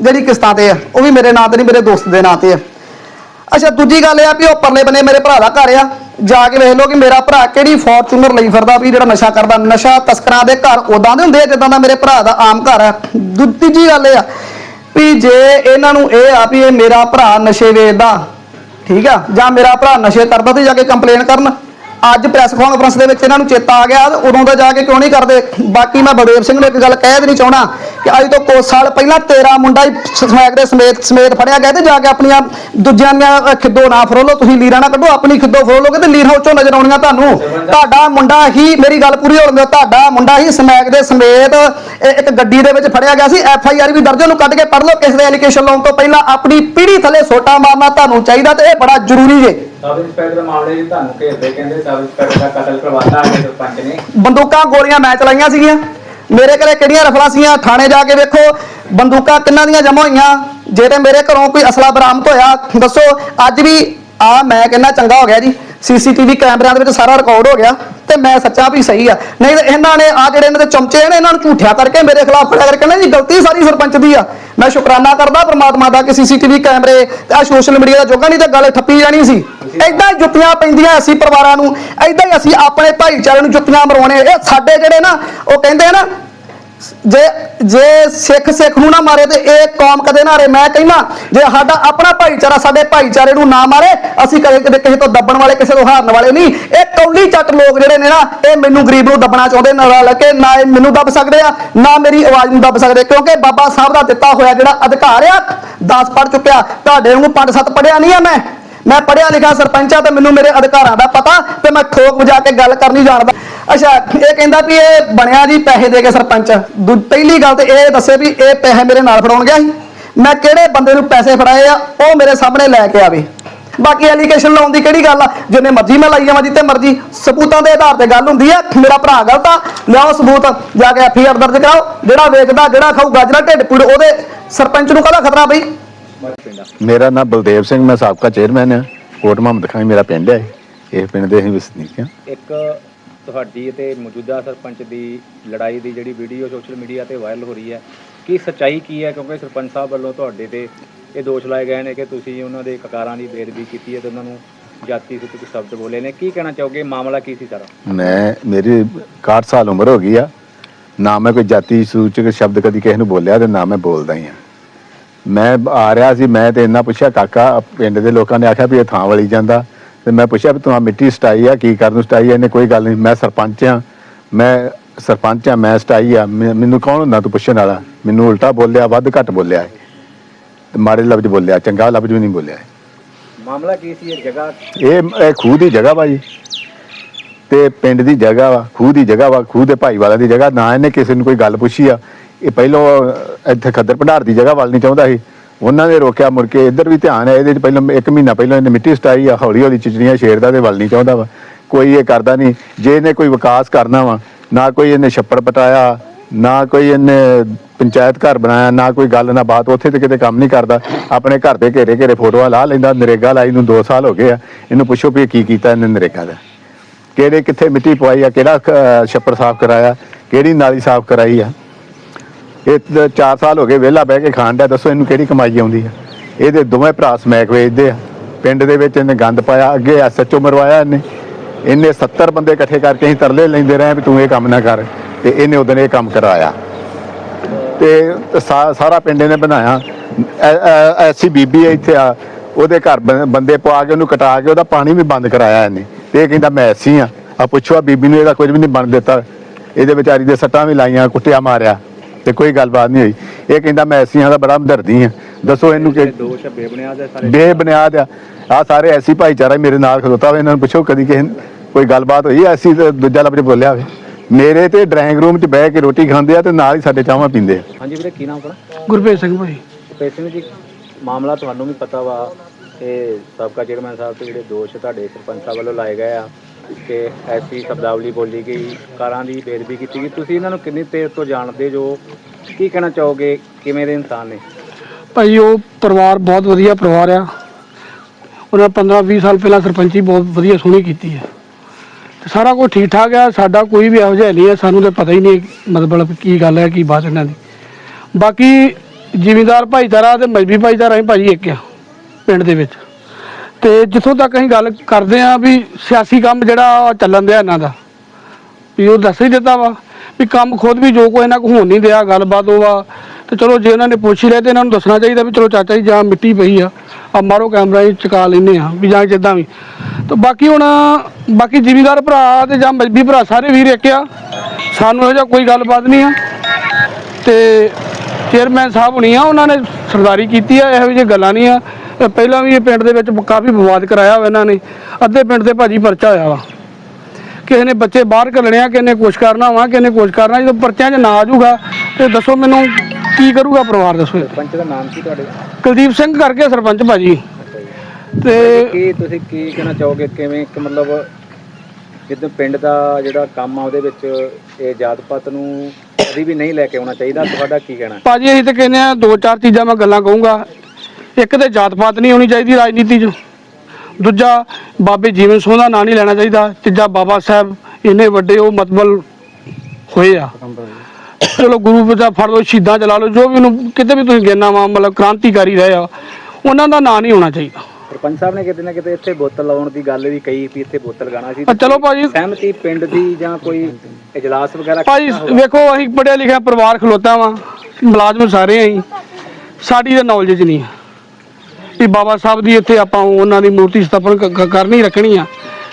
ਜਿਹੜੀ ਕਿਸ਼ਤਾਂ ਤੇ ਆ, ਉਹ ਵੀ ਮੇਰੇ ਨਾਂ ਤੇ ਨਹੀਂ, ਮੇਰੇ ਦੋਸਤ ਦੇ ਨਾਂ ਤੇ ਆ। ਅੱਛਾ, ਦੂਜੀ ਗੱਲ ਇਹ ਆ ਵੀ ਉਹ ਪਰਲੇ ਬੰਨੇ ਮੇਰੇ ਭਰਾ ਦਾ ਘਰ ਆ। ਜਾ ਕੇ ਵੇਖ ਲਓ ਕਿ ਮੇਰਾ ਭਰਾ ਕਿਹੜੀ ਫੋਰਚੂਨਰ ਲਈ ਫਿਰਦਾ ਵੀ ਜਿਹੜਾ ਨਸ਼ਾ ਕਰਦਾ, ਨਸ਼ਾ ਤਸਕਰਾਂ ਦੇ ਘਰ ਉਦਾਂ ਦੇ ਹੁੰਦੇ ਆ ਜਿੱਦਾਂ ਦਾ ਮੇਰੇ ਭਰਾ ਦਾ ਆਮ ਘਰ ਆ। ਦੂ- ਤੀਜੀ ਗੱਲ ਇਹ ਆ ਵੀ ਜੇ ਇਹਨਾਂ ਨੂੰ ਇਹ ਆ ਵੀ ਇਹ ਮੇਰਾ ਭਰਾ ਨਸ਼ੇ ਵੇਚਦਾ, ਠੀਕ ਆ, ਜਾਂ ਮੇਰਾ ਭਰਾ ਨਸ਼ੇ ਕਰਦਾ ਤੇ ਜਾ ਕੇ ਕੰਪਲੇਨ ਕਰਨ ਅੱਜ ਪ੍ਰੈਸ ਕਾਨਫਰੰਸ ਦੇ ਵਿੱਚ ਇਹਨਾਂ ਨੂੰ ਚੇਤਾ ਆ ਗਿਆ ਉਦੋਂ ਦਾ ਜਾ ਕੇ ਕਿਉਂ ਨਹੀਂ ਕਰਦੇ? ਬਾਕੀ ਮੈਂ ਬਲਦੇਵ ਸਿੰਘ ਨੂੰ ਇੱਕ ਗੱਲ ਕਹਿ ਦੇਣੀ ਚਾਹਣਾ ਕਿ ਅੱਜ ਤੋਂ ਕੁਝ ਸਾਲ ਪਹਿਲਾਂ ਤੇਰਾ ਮੁੰਡਾ ਹੀ ਸਮੈਕ ਦੇ ਸਮੇਤ ਸਮੇਤ ਫੜਿਆ ਗਿਆ ਤੇ ਜਾ ਕੇ ਆਪਣੀਆਂ ਦੂਜਿਆਂ ਦੀਆਂ ਖਿੱਦੋ ਨਾ ਫਰੋਲੋ ਤੁਸੀਂ ਲੀਰਾਂ ਨਾ ਕੱਢੋ, ਆਪਣੀ ਖਿੱਦੋ ਫਰੋਲੋਗੇ ਤੇ ਲੀਰਾਂ ਉੱਚੋਂ ਨਜ਼ਰ ਆਉਣੀਆਂ ਤੁਹਾਨੂੰ। ਤੁਹਾਡਾ ਮੁੰਡਾ ਹੀ, ਮੇਰੀ ਗੱਲ ਪੂਰੀ ਹੋਣ ਦਿਓ, ਤੁਹਾਡਾ ਮੁੰਡਾ ਹੀ ਸਮੈਕ ਦੇ ਸਮੇਤ ਇਹ ਇੱਕ ਗੱਡੀ ਦੇ ਵਿੱਚ ਫੜਿਆ ਗਿਆ ਸੀ। ਐਫ ਆਈ ਆਰ ਵੀ ਦਰਜ ਉਹਨੂੰ ਕੱਢ ਕੇ ਪੜ ਲਓ। ਕਿਸੇ ਦੇ ਐਲੀਗੇਸ਼ਨ ਲਾਉਣ ਤੋਂ ਪਹਿਲਾਂ ਆਪਣੀ ਪੀੜੀ ਥੱਲੇ ਸੋਟਾ ਮਾਰਨਾ ਤੁਹਾਨੂੰ ਚਾਹੀਦਾ ਤੇ ਇਹ ਬੜਾ ਜ਼ਰੂਰੀ ਜੇ। ਸਬ ਇੰਸਪੈਕਟਰ ਮਾਮਲੇ ਜੀ ਤੁਹਾਨੂੰ ਘੇਰਦੇ ਕਹਿੰਦੇ ਸਬ ਇੰਸਪੈਕਟਰ ਦਾ ਕਤਲ ਕਰਵਾਤਾ ਹੈ ਸਰਪੰਚ ਨੇ। ਬੰਦੂਕਾਂ, ਗੋਲੀਆਂ ਮੈਂ ਚਲਾਈਆਂ ਸੀਗੀਆਂ। ਮੇਰੇ ਘਰੇ ਕਿਹੜੀਆਂ ਰਫਲਾਂ ਸੀਗੀਆਂ ਥਾਣੇ ਜਾ ਕੇ ਵੇਖੋ। ਬੰਦੂਕਾਂ ਕਿੰਨਾਂ ਦੀਆਂ ਜਮ੍ਹਾਂ ਹੋਈਆਂ? ਜੇ ਤੇ ਮੇਰੇ ਘਰੋਂ ਕੋਈ ਅਸਲਾ ਬਰਾਮਦ ਹੋਇਆ, ਦੱਸੋ। ਅੱਜ ਵੀ ਆ, ਮੈਂ ਕਹਿੰਦਾ ਚੰਗਾ ਹੋ ਗਿਆ ਜੀ। ਸੀਸੀਟੀਵੀ ਕੈਮਰਿਆਂ ਦੇ ਵਿੱਚ ਸਾਰਾ ਰਿਕਾਰਡ ਹੋ ਗਿਆ। ਤੇ ਮੈਂ ਸੱਚਾ ਵੀ ਸਹੀ ਆ। ਨਹੀਂ ਤੇ ਇਹਨਾਂ ਨੇ ਆ ਜਿਹੜੇ ਇਹਨਾਂ ਦੇ ਚਮਚੇ ਨੇ, ਇਹਨਾਂ ਨੂੰ ਝੂਠਿਆ ਕਰਕੇ ਮੇਰੇ ਖਿਲਾਫ ਖੜਾ ਕਰਕੇ ਨਾ ਜੀ ਗਲਤੀ ਸਾਰੀ ਸਰਪੰਚ ਦੀ ਆ। ਮੈਂ ਸ਼ੁਕਰਾਨਾ ਕਰਦਾ ਪ੍ਰਮਾਤਮਾ ਦਾ ਕਿ ਸੀਸੀਟੀਵੀ ਕੈਮਰੇ ਤੇ ਆ ਸੋਸ਼ਲ ਮੀਡੀਆ ਦਾ ਜੋਗਾ ਨਹੀਂ ਤੇ ਗੱਲ ਠੱਪੀ ਜਾਣੀ ਸੀ। ਐਦਾਂ ਹੀ ਜੁੱਤੀਆਂ ਪੈਂਦੀਆਂ ਅਸੀਂ ਪਰਿਵਾਰਾਂ ਨੂੰ ਐਦਾਂ ਹੀ ਅਸੀਂ ਆਪਣੇ ਭਾਈਚਾਰੇ ਨੂੰ ਜੁੱਤੀਆਂ ਮਰਵਾਉਣੇ। ਇਹ ਸਾਡੇ ਜਿਹੜੇ ਨਾ, ਉਹ ਕਹਿੰਦੇ ਨਾ ਜੇ ਜੇ ਸਿੱਖ ਸਿੱਖ ਨੂੰ ਨਾ ਮਾਰੇ ਤੇ ਇਹ ਕੌਮ ਕਦੇ ਨਾ ਹਾਰੇ। ਮੈਂ ਕਹਿੰਦਾ, ਜੇ ਸਾਡਾ ਆਪਣਾ ਭਾਈਚਾਰਾ ਸਾਡੇ ਭਾਈਚਾਰੇ ਨੂੰ ਨਾ ਮਾਰੇ, ਅਸੀਂ ਕਦੇ ਕਦੇ ਕਿਸੇ ਤੋਂ ਦੱਬਣ ਵਾਲੇ, ਕਿਸੇ ਤੋਂ ਹਾਰਨ ਵਾਲੇ ਨਹੀਂ। ਇਹ ਕੌਲੀ ਚੱਟ ਲੋਕ ਜਿਹੜੇ ਨੇ ਨਾ, ਇਹ ਮੈਨੂੰ ਗਰੀਬ ਨੂੰ ਦੱਬਣਾ ਚਾਹੁੰਦੇ ਨਾਲ ਕੇ, ਨਾ ਇਹ ਮੈਨੂੰ ਦੱਬ ਸਕਦੇ ਆ, ਨਾ ਮੇਰੀ ਆਵਾਜ਼ ਨੂੰ ਦੱਬ ਸਕਦੇ। ਕਿਉਂਕਿ ਬਾਬਾ ਸਾਹਿਬ ਦਾ ਦਿੱਤਾ ਹੋਇਆ ਜਿਹੜਾ ਅਧਿਕਾਰ ਆ 10 ਪੜ ਚੁੱਕਿਆ, ਤੁਹਾਡੇ ਵਾਂਗੂ 5-7 ਪੜਿਆ ਨਹੀਂ ਆ ਮੈਂ। ਮੈਂ ਪੜਿਆ ਲਿਖਿਆ ਸਰਪੰਚ ਆ ਤੇ ਮੈਨੂੰ ਮੇਰੇ ਅਧਿਕਾਰਾਂ ਦਾ ਪਤਾ ਤੇ ਮੈਂ ਠੋਕ ਵਜਾ ਕੇ ਗੱਲ ਕਰਨੀ ਜਾਣਦਾ। ਅੱਛਾ, ਇਹ ਕਹਿੰਦਾ ਵੀ ਇਹ ਬਣਿਆ ਜੀ ਪੈਸੇ ਦੇ ਕੇ ਸਰਪੰਚ। ਦੂ- ਪਹਿਲੀ ਗੱਲ ਤੇ ਇਹ ਦੱਸੇ ਵੀ ਇਹ ਪੈਸੇ ਮੇਰੇ ਨਾਲ ਫੜਾਉਣ ਗਿਆ ਸੀ। ਮੈਂ ਕਿਹੜੇ ਬੰਦੇ ਨੂੰ ਪੈਸੇ ਫੜਾਏ ਆ, ਉਹ ਮੇਰੇ ਸਾਹਮਣੇ ਲੈ ਕੇ ਆਵੇ। ਬਾਕੀ ਐਲੀਗੇਸ਼ਨ ਲਾਉਣ ਦੀ ਕਿਹੜੀ ਗੱਲ ਆ? ਜਿੰਨੇ ਮਰਜ਼ੀ ਮੈਂ ਲਾਈ ਜਾਵਾਂ ਜਿੱਤੇ ਮਰਜ਼ੀ। ਸਬੂਤਾਂ ਦੇ ਆਧਾਰ ਤੇ ਗੱਲ ਹੁੰਦੀ ਆ, ਮੇਰਾ ਭਰਾ ਗਲਤ ਆ, ਲਿਆਓ ਸਬੂਤ, ਜਾ ਕੇ ਐਫਆਈਆਰ ਦਰਜ ਕਰਾਓ। ਜਿਹੜਾ ਵੇਚਦਾ, ਜਿਹੜਾ ਖਾਊਗਾ, ਜਿਹੜਾ ਢਿੱਡ ਪੀੜ ਉਹਦੇ ਸਰਪੰਚ ਨੂੰ ਕਾਹਦਾ ਖਤਰਾ ਬਈ? ਮੇਰਾ ਨਾਮ ਬਲਦੇਵ ਸਿੰਘ ਮੈਂ ਸਾਬਕਾ ਚੇਅਰਮੈਨ ਹਾਂ। ਕੋਟ ਮੁਹੰਮਦ ਖਾਨ ਮੇਰਾ ਪਿੰਡ ਹੈ ਇਹ। ਪਿੰਡ ਦੇ ਅਸੀਂ ਵਸਨੀਕ ਹਾਂ। ਇੱਕ ਤੁਹਾਡੀ ਅਤੇ ਮੌਜੂਦਾ ਸਰਪੰਚ ਦੀ ਲੜਾਈ ਦੀ ਜਿਹੜੀ ਵੀਡੀਓ ਸੋਸ਼ਲ ਮੀਡੀਆ ਤੇ ਵਾਇਰਲ ਹੋ ਰਹੀ ਹੈ ਕੀ ਸੱਚਾਈ ਕੀ ਹੈ? ਕਿਉਂਕਿ ਸਰਪੰਚ ਸਾਹਿਬ ਵੱਲੋਂ ਤੁਹਾਡੇ ਤੇ ਇਹ ਦੋਸ਼ ਲਾਏ ਗਏ ਨੇ ਕਿ ਤੁਸੀਂ ਉਹਨਾਂ ਦੇ ਕਕਾਰਾਂ ਦੀ ਬੇਦਬੀ ਕੀਤੀ ਹੈ ਤੇ ਉਹਨਾਂ ਨੂੰ ਜਾਤੀ ਸੂਚਕ ਸ਼ਬਦ ਬੋਲੇ ਨੇ। ਕੀ ਕਹਿਣਾ ਚਾਹੋਗੇ? ਮਾਮਲਾ ਕੀ ਸੀ ਸਾਰਾ? ਮੈਂ ਮੇਰੀ 61 ਸਾਲ ਉਮਰ ਹੋ ਗਈ ਆ। ਨਾ ਮੈਂ ਕੋਈ ਜਾਤੀ ਸੂਚਕ ਸ਼ਬਦ ਕਦੀ ਕਿਸੇ ਨੂੰ ਬੋਲਿਆ ਤੇ ਨਾ ਮੈਂ ਬੋਲਦਾ ਹੀ ਆ। ਮੈਂ ਆ ਰਿਹਾ ਸੀ ਮੈਂ ਤੇ ਇੰਨਾ ਪੁੱਛਿਆ ਕਾਕਾ ਪਿੰਡ ਦੇ ਲੋਕਾਂ ਨੇ ਆਖਿਆ ਵੀ ਇਹ ਥਾਂ ਵਲੀ ਜਾਂਦਾ। ਤੇ ਮੈਂ ਪੁੱਛਿਆ ਵੀ ਤੂੰ ਮਿੱਟੀ ਸਟਾਈ ਆ ਕੀ ਕਰਨ ਸਟਾਈ ਆ? ਇਹਨੇ ਕੋਈ ਗੱਲ ਨਹੀਂ ਮੈਂ ਸਰਪੰਚ ਆ। ਮੈਂ ਸਰਪੰਚ ਆ ਮੈਂ ਸਟਾਈ ਆ। ਮੈਨੂੰ ਕੌਣ ਹੁੰਦਾ ਤੂੰ ਪੁੱਛਣ ਵਾਲਾ? ਮੈਨੂੰ ਉਲਟਾ ਬੋਲਿਆ ਵੱਧ ਘੱਟ ਬੋਲਿਆ ਤੇ ਮਾੜੇ ਲਫ਼ਜ਼ ਬੋਲਿਆ ਚੰਗਾ ਲਫ਼ਜ਼ ਵੀ ਨਹੀਂ ਬੋਲਿਆ ਮਾਮਲਾ ਕੀ ਸੀ ਇਹ ਜਗ੍ਹਾ? ਇਹ ਇਹ ਖੂਹ ਦੀ ਜਗ੍ਹਾ ਵਾ ਜੀ। ਤੇ ਪਿੰਡ ਦੀ ਜਗ੍ਹਾ ਵਾ, ਖੂਹ ਦੀ ਜਗ੍ਹਾ ਵਾ, ਖੂਹ ਦੇ ਭਾਈ ਵਾਲਾ ਦੀ ਜਗ੍ਹਾ, ਨਾ ਇਹਨੇ ਕਿਸੇ ਨੂੰ ਕੋਈ ਗੱਲ ਪੁੱਛੀ ਆ। ਇਹ ਪਹਿਲੋਂ ਇੱਥੇ ਖੱਦਰ ਭੰਡਾਰ ਦੀ ਜਗ੍ਹਾ ਵੱਲ ਨਹੀਂ ਚਾਹੁੰਦਾ ਸੀ। ਉਹਨਾਂ ਨੇ ਰੋਕਿਆ, ਮੁੜ ਕੇ ਇੱਧਰ ਵੀ ਧਿਆਨ ਹੈ, ਇਹਦੇ ਚ ਪਹਿਲਾਂ ਇੱਕ ਮਹੀਨਾ ਪਹਿਲਾਂ ਇਹਨੇ ਮਿੱਟੀ ਸਟਾਈ ਆ ਹੌਲੀ ਹੌਲੀ ਚਿਚੜੀਆਂ ਛੇੜਦਾ ਤੇ ਵੱਲ ਨਹੀਂ ਚਾਹੁੰਦਾ ਵਾ। ਕੋਈ ਇਹ ਕਰਦਾ ਨਹੀਂ। ਜੇ ਇਹਨੇ ਕੋਈ ਵਿਕਾਸ ਕਰਨਾ ਵਾ, ਨਾ ਕੋਈ ਇਹਨੇ ਛੱਪੜ ਪਟਾਇਆ, ਨਾ ਕੋਈ ਇਹਨੇ ਪੰਚਾਇਤ ਘਰ ਬਣਾਇਆ, ਨਾ ਕੋਈ ਗੱਲ, ਨਾ ਬਾਤ, ਉੱਥੇ ਤੇ ਕਿਤੇ ਕੰਮ ਨਹੀਂ ਕਰਦਾ। ਆਪਣੇ ਘਰ ਦੇ ਘੇਰੇ ਘੇਰੇ ਫੋਟੋਆਂ ਲਾ ਲੈਂਦਾ, ਨਰੇਗਾ ਲਾਈ ਨੂੰ 2 ਸਾਲ ਹੋ ਗਏ ਆ। ਇਹਨੂੰ ਪੁੱਛੋ ਵੀ ਇਹ ਕੀ ਕੀਤਾ ਇਹਨੇ ਨਰੇਗਾ ਦਾ। ਕਿਹੜੇ ਕਿੱਥੇ ਮਿੱਟੀ ਪਵਾਈ ਆ ਕਿਹੜਾ ਅਹ, ਛੱਪੜ ਸਾਫ਼ ਕਰਾਇਆ ਕਿਹੜੀ ਨਾਲੀ ਸਾਫ਼ ਕਰਾਈ ਆ। ਇਹ 4 ਸਾਲ ਹੋ ਗਏ ਵਿਹਲਾ ਬਹਿ ਕੇ ਖਾਣ ਦਾ ਦੱਸੋ ਇਹਨੂੰ ਕਿਹੜੀ ਕਮਾਈ ਆਉਂਦੀ ਆ। ਇਹਦੇ ਦੋਵੇਂ ਭਰਾ ਸਮੈਕ ਵੇਚਦੇ ਆ। ਪਿੰਡ ਦੇ ਵਿੱਚ ਇਹਨੇ ਗੰਦ ਪਾਇਆ ਅੱਗੇ ਐਸਐਚਓ ਮਰਵਾਇਆ ਇਹਨੇ। ਇਹਨੇ 70 ਬੰਦੇ ਇਕੱਠੇ ਕਰਕੇ ਅਸੀਂ ਤਰਲੇ ਲੈਂਦੇ ਰਹੇ ਵੀ ਤੂੰ ਇਹ ਕੰਮ ਨਾ ਕਰ ਤੇ ਇਹਨੇ ਉਦੋਂ ਇਹ ਕੰਮ ਕਰਾਇਆ। ਤੇ ਸਾ- ਸਾਰਾ ਪਿੰਡ ਇਹਨੇ ਬਣਾਇਆ। ਐਸੀ ਬੀਬੀ ਹੈ ਇੱਥੇ ਆ ਉਹਦੇ ਘਰ ਬੰ- ਬੰਦੇ ਪਵਾ ਕੇ ਉਹਨੂੰ ਕਟਾ ਕੇ ਉਹਦਾ ਪਾਣੀ ਵੀ ਬੰਦ ਕਰਾਇਆ ਇਹਨੇ। ਇਹ ਕਹਿੰਦਾ ਮੈਂ ਐਸੀ ਆ। ਆ ਪੁੱਛੋ ਆ ਬੀਬੀ ਨੂੰ ਇਹਦਾ ਕੁਝ ਵੀ ਨਹੀਂ ਬਣ ਦਿੱਤਾ। ਇਹਦੇ ਵਿਚਾਰੀ ਦੇ ਸੱਟਾਂ ਵੀ ਲਾਈਆਂ ਕੁੱਟਿਆ ਮਾਰਿਆ। ਤੇ ਕੋਈ ਗੱਲਬਾਤ ਨਹੀਂ ਹੋਈ। ਇਹ ਕਹਿੰਦਾ ਮੈਂ ਐਸੀਆਂ ਦਾ ਬੜਾ ਹਮਦਰਦੀ ਆ। ਦੱਸੋ ਇਹਨੂੰ ਕਿ ਦੋਸ਼ ਬੇਬੁਨਿਆਦ ਹੈ ਸਾਰੇ। ਬੇਬੁਨਿਆਦ ਆ। ਆ ਸਾਰੇ ਐਸੀ ਭਾਈਚਾਰਾ ਮੇਰੇ ਨਾਲ ਖਲੋਤਾ ਹੋਵੇ ਇਹਨਾਂ ਨੂੰ ਪੁੱਛੋ ਕਦੀ ਕਿਸੇ ਕੋਈ ਗੱਲਬਾਤ ਹੋਈ ਐਸੀ ਤੇ ਦੂਜਾ ਲਫ਼ਜ਼ ਬੋਲਿਆ ਹੋਵੇ। ਮੇਰੇ ਤੇ ਡਰਾਇੰਗ ਰੂਮ 'ਚ ਬਹਿ ਕੇ ਰੋਟੀ ਖਾਂਦੇ ਆ ਤੇ ਨਾਲ ਹੀ ਸਾਡੇ ਚਾਹਾਂ ਪੀਂਦੇ ਆ। ਹਾਂਜੀ ਵੀਰੇ ਕੀ ਨਾਮ ਆਪਣਾ ਗੁਰਪ੍ਰੀਤ ਸਿੰਘ ਭਾਈ। ਪੈਸੇ ਜੀ ਮਾਮਲਾ ਤੁਹਾਨੂੰ ਵੀ ਪਤਾ ਵਾ। ਇਹ ਸਾਬਕਾ ਚੇਅਰਮੈਨ ਸਾਹਿਬ ਤੇ ਜਿਹੜੇ ਦੋਸ਼ ਤੁਹਾਡੇ ਸਰਪੰਚ ਵੱਲੋਂ ਲਾਏ ਗਏ ਆ ਕਿ ਐਸੀ ਸ਼ਬਦਾਵਲੀ ਬੋਲੀ ਗਈ, ਕਾਰਾਂ ਦੀ ਬੇਦਬੀ ਕੀਤੀ ਗਈ। ਤੁਸੀਂ ਇਹਨਾਂ ਨੂੰ ਕਿੰਨੀ ਦੇਰ ਤੋਂ ਜਾਣਦੇ ਜੋ? ਕੀ ਕਹਿਣਾ ਚਾਹੋਗੇ? ਕਿਵੇਂ ਦੇ ਇਨਸਾਨ ਨੇ? ਭਾਈ, ਉਹ ਪਰਿਵਾਰ ਬਹੁਤ ਵਧੀਆ ਪਰਿਵਾਰ ਆ। ਉਹਨਾਂ 15 20 ਸਾਲ ਪਹਿਲਾਂ ਸਰਪੰਚੀ ਬਹੁਤ ਵਧੀਆ ਸੋਹਣੀ ਕੀਤੀ ਹੈ ਤੇ ਸਾਰਾ ਕੁਝ ਠੀਕ ਠਾਕ ਆ। ਸਾਡਾ ਕੋਈ ਵੀ ਇਹੋ ਜਿਹਾ ਨਹੀਂ ਹੈ ਸਾਨੂੰ ਤਾਂ ਪਤਾ ਹੀ ਨਹੀਂ ਮਤਲਬ ਕੀ ਗੱਲ ਹੈ, ਕੀ ਬਾਤ ਇਹਨਾਂ ਦੀ। ਬਾਕੀ ਜ਼ਿਮੀਂਦਾਰ ਭਾਈਚਾਰਾ ਤੇ ਮਜਬੀ ਭਾਈਚਾਰਾ ਹੀ ਭਾਜੀ ਇੱਕ ਆ। ਪਿੰਡ ਦੇ ਵਿੱਚ। ਤੇ ਜਿੱਥੋਂ ਤੱਕ ਅਸੀਂ ਗੱਲ ਕਰਦੇ ਆ ਵੀ ਸਿਆਸੀ ਕੰਮ ਜਿਹੜਾ ਚੱਲਣ ਦਿਆ ਇਹਨਾਂ ਦਾ। ਵੀ ਉਹ ਦੱਸ ਹੀ ਦਿੱਤਾ ਵਾ ਵੀ ਕੰਮ ਖੁਦ ਵੀ ਜੋ ਕੋਈ ਇਹਨਾਂ ਕੋ ਹੋਣ ਨਹੀਂ ਦਿਆ, ਗੱਲਬਾਤ ਉਹ ਵਾ ਤੇ ਚਲੋ ਜੇ ਉਹਨਾਂ ਨੇ ਪੁੱਛ ਹੀ ਲਿਆ ਤੇ ਇਹਨਾਂ ਨੂੰ ਦੱਸਣਾ ਚਾਹੀਦਾ ਵੀ ਚਲੋ ਚਾਚਾ ਜੀ ਜਾਂ ਮਿੱਟੀ ਪਈ ਆ ਆ ਮਾਰੋ ਕੈਮਰਾ ਹੀ ਚਕਾ ਲੈਨੇ ਆ ਵੀ ਜਾਂ ਜਿੱਦਾਂ ਵੀ। ਤੇ ਬਾਕੀ ਹੁਣ ਬਾਕੀ ਜ਼ਿਮੀਦਾਰ ਭਰਾ ਤੇ ਜਾਂ ਮਜਬੀ ਭਰਾ ਸਾਰੇ ਵੀਰ ਇੱਕ ਆ। ਸਾਨੂੰ ਇਹੋ ਜਿਹਾ ਕੋਈ ਗੱਲਬਾਤ ਨਹੀਂ ਆ। ਤੇ ਚੇਅਰਮੈਨ ਸਾਹਿਬ ਹੁਣੀ ਆ, ਉਹਨਾਂ ਨੇ ਸਰਦਾਰੀ ਕੀਤੀ ਆ, ਇਹੋ ਜਿਹੀ ਗੱਲਾਂ ਨਹੀਂ ਆ। ਪਹਿਲਾਂ ਵੀ ਇਹ ਪਿੰਡ ਦੇ ਵਿੱਚ ਕਾਫੀ ਵਿਵਾਦ ਕਰਾਇਆ ਵਾ ਇਹਨਾਂ ਨੇ। ਅੱਧੇ ਪਿੰਡ ਦੇ ਭਾਜੀ ਪਰਚਾ ਹੋਇਆ ਵਾ। ਕਿਸੇ ਨੇ ਬੱਚੇ ਬਾਹਰ ਘੱਲਣੇ ਆ ਕਿਸੇ ਨੇ ਕੁਛ ਕਰਨਾ ਵਾ ਕਿਸੇ ਨੇ ਕੁਛ ਕਰਨਾ ਜਦੋਂ ਪਰਚਿਆਂ 'ਚ ਨਾ ਆ ਜਾਊਗਾ ਤੇ ਦੱਸੋ ਮੈਨੂੰ ਕੀ ਕਰੂਗਾ ਪਰਿਵਾਰ ਦੱਸੋ। ਸਰਪੰਚ ਦਾ ਨਾਮ ਕੀ ਤੁਹਾਡੇ? ਕੁਲਦੀਪ ਸਿੰਘ ਕਰਕੇ ਸਰਪੰਚ ਭਾਜੀ। ਤੇ ਕੀ ਤੁਸੀਂ ਕੀ ਕਹਿਣਾ ਚਾਹੋਗੇ? ਕਿਵੇਂ ਕਿ ਮਤਲਬ ਜਿੱਦਾਂ ਪਿੰਡ ਦਾ ਜਿਹੜਾ ਕੰਮ ਆ ਉਹਦੇ ਵਿੱਚ ਇਹ ਜਾਤ ਪਾਤ ਨੂੰ ਕਦੀ ਵੀ ਨਹੀਂ ਲੈ ਕੇ ਆਉਣਾ ਚਾਹੀਦਾ? ਤੁਹਾਡਾ ਕੀ ਕਹਿਣਾ? ਭਾਜੀ ਅਸੀਂ ਤਾਂ ਕਹਿੰਦੇ ਆ ਦੋ ਚਾਰ ਚੀਜ਼ਾਂ ਮੈਂ ਗੱਲਾਂ ਕਹੂੰਗਾ। ਇੱਕ ਤੇ ਜਾਤ ਪਾਤ ਨਹੀਂ ਹੋਣੀ ਚਾਹੀਦੀ ਰਾਜਨੀਤੀ 'ਚ। ਦੂਜਾ ਬਾਬੇ ਜੀਵਨ ਸਿੰਘ ਦਾ ਨਾਂ ਨਹੀਂ ਲੈਣਾ ਚਾਹੀਦਾ। ਤੀਜਾ ਬਾਬਾ ਸਾਹਿਬ ਇੰਨੇ ਵੱਡੇ ਉਹ ਮਤਬਲ ਹੋਏ ਆ। ਚਲੋ ਗੁਰੂ ਦਾ ਫੜ ਲਓ ਸ਼ਹੀਦਾਂ ਚਲਾ ਲਓ ਜੋ ਵੀ ਉਹਨੂੰ ਕਿਤੇ ਵੀ ਤੁਸੀਂ ਗਿਣਨਾ ਵਾ ਮਤਲਬ ਕ੍ਰਾਂਤੀਕਾਰੀ ਰਹੇ ਆ ਉਹਨਾਂ ਦਾ ਨਾਂ ਨਹੀਂ ਹੋਣਾ ਚਾਹੀਦਾ। ਸਰਪੰਚ ਸਾਹਿਬ ਨੇ ਕਿਤੇ ਨਾ ਕਿਤੇ ਇੱਥੇ ਬੋਤਲ ਲਾਉਣ ਦੀ ਗੱਲ ਵੀ ਕਹੀ ਵੀ ਇੱਥੇ ਬੋਤਲ ਗਾਣਾ ਸੀ। ਚਲੋ ਭਾਜੀ। ਸਹਿਮਤੀ ਪਿੰਡ ਦੀ ਜਾਂ ਕੋਈ ਇਜਲਾਸ ਵਗੈਰਾ ਭਾਜੀ? ਵੇਖੋ ਅਸੀਂ ਪੜਿਆ ਲਿਖਿਆ ਪਰਿਵਾਰ ਖਲੋਤਾ ਵਾਂ ਮੁਲਾਜ਼ਮ ਸਾਰੇ ਅਸੀਂ ਸਾਡੀ ਤਾਂ ਨੌਲੇਜ ਨਹੀਂ ਆ। ਵੀ ਬਾਬਾ ਸਾਹਿਬ ਦੀ ਇੱਥੇ ਆਪਾਂ ਉਹਨਾਂ ਦੀ ਮੂਰਤੀ ਸਥਾਪਨ ਕਰਨੀ ਰੱਖਣੀ ਆ।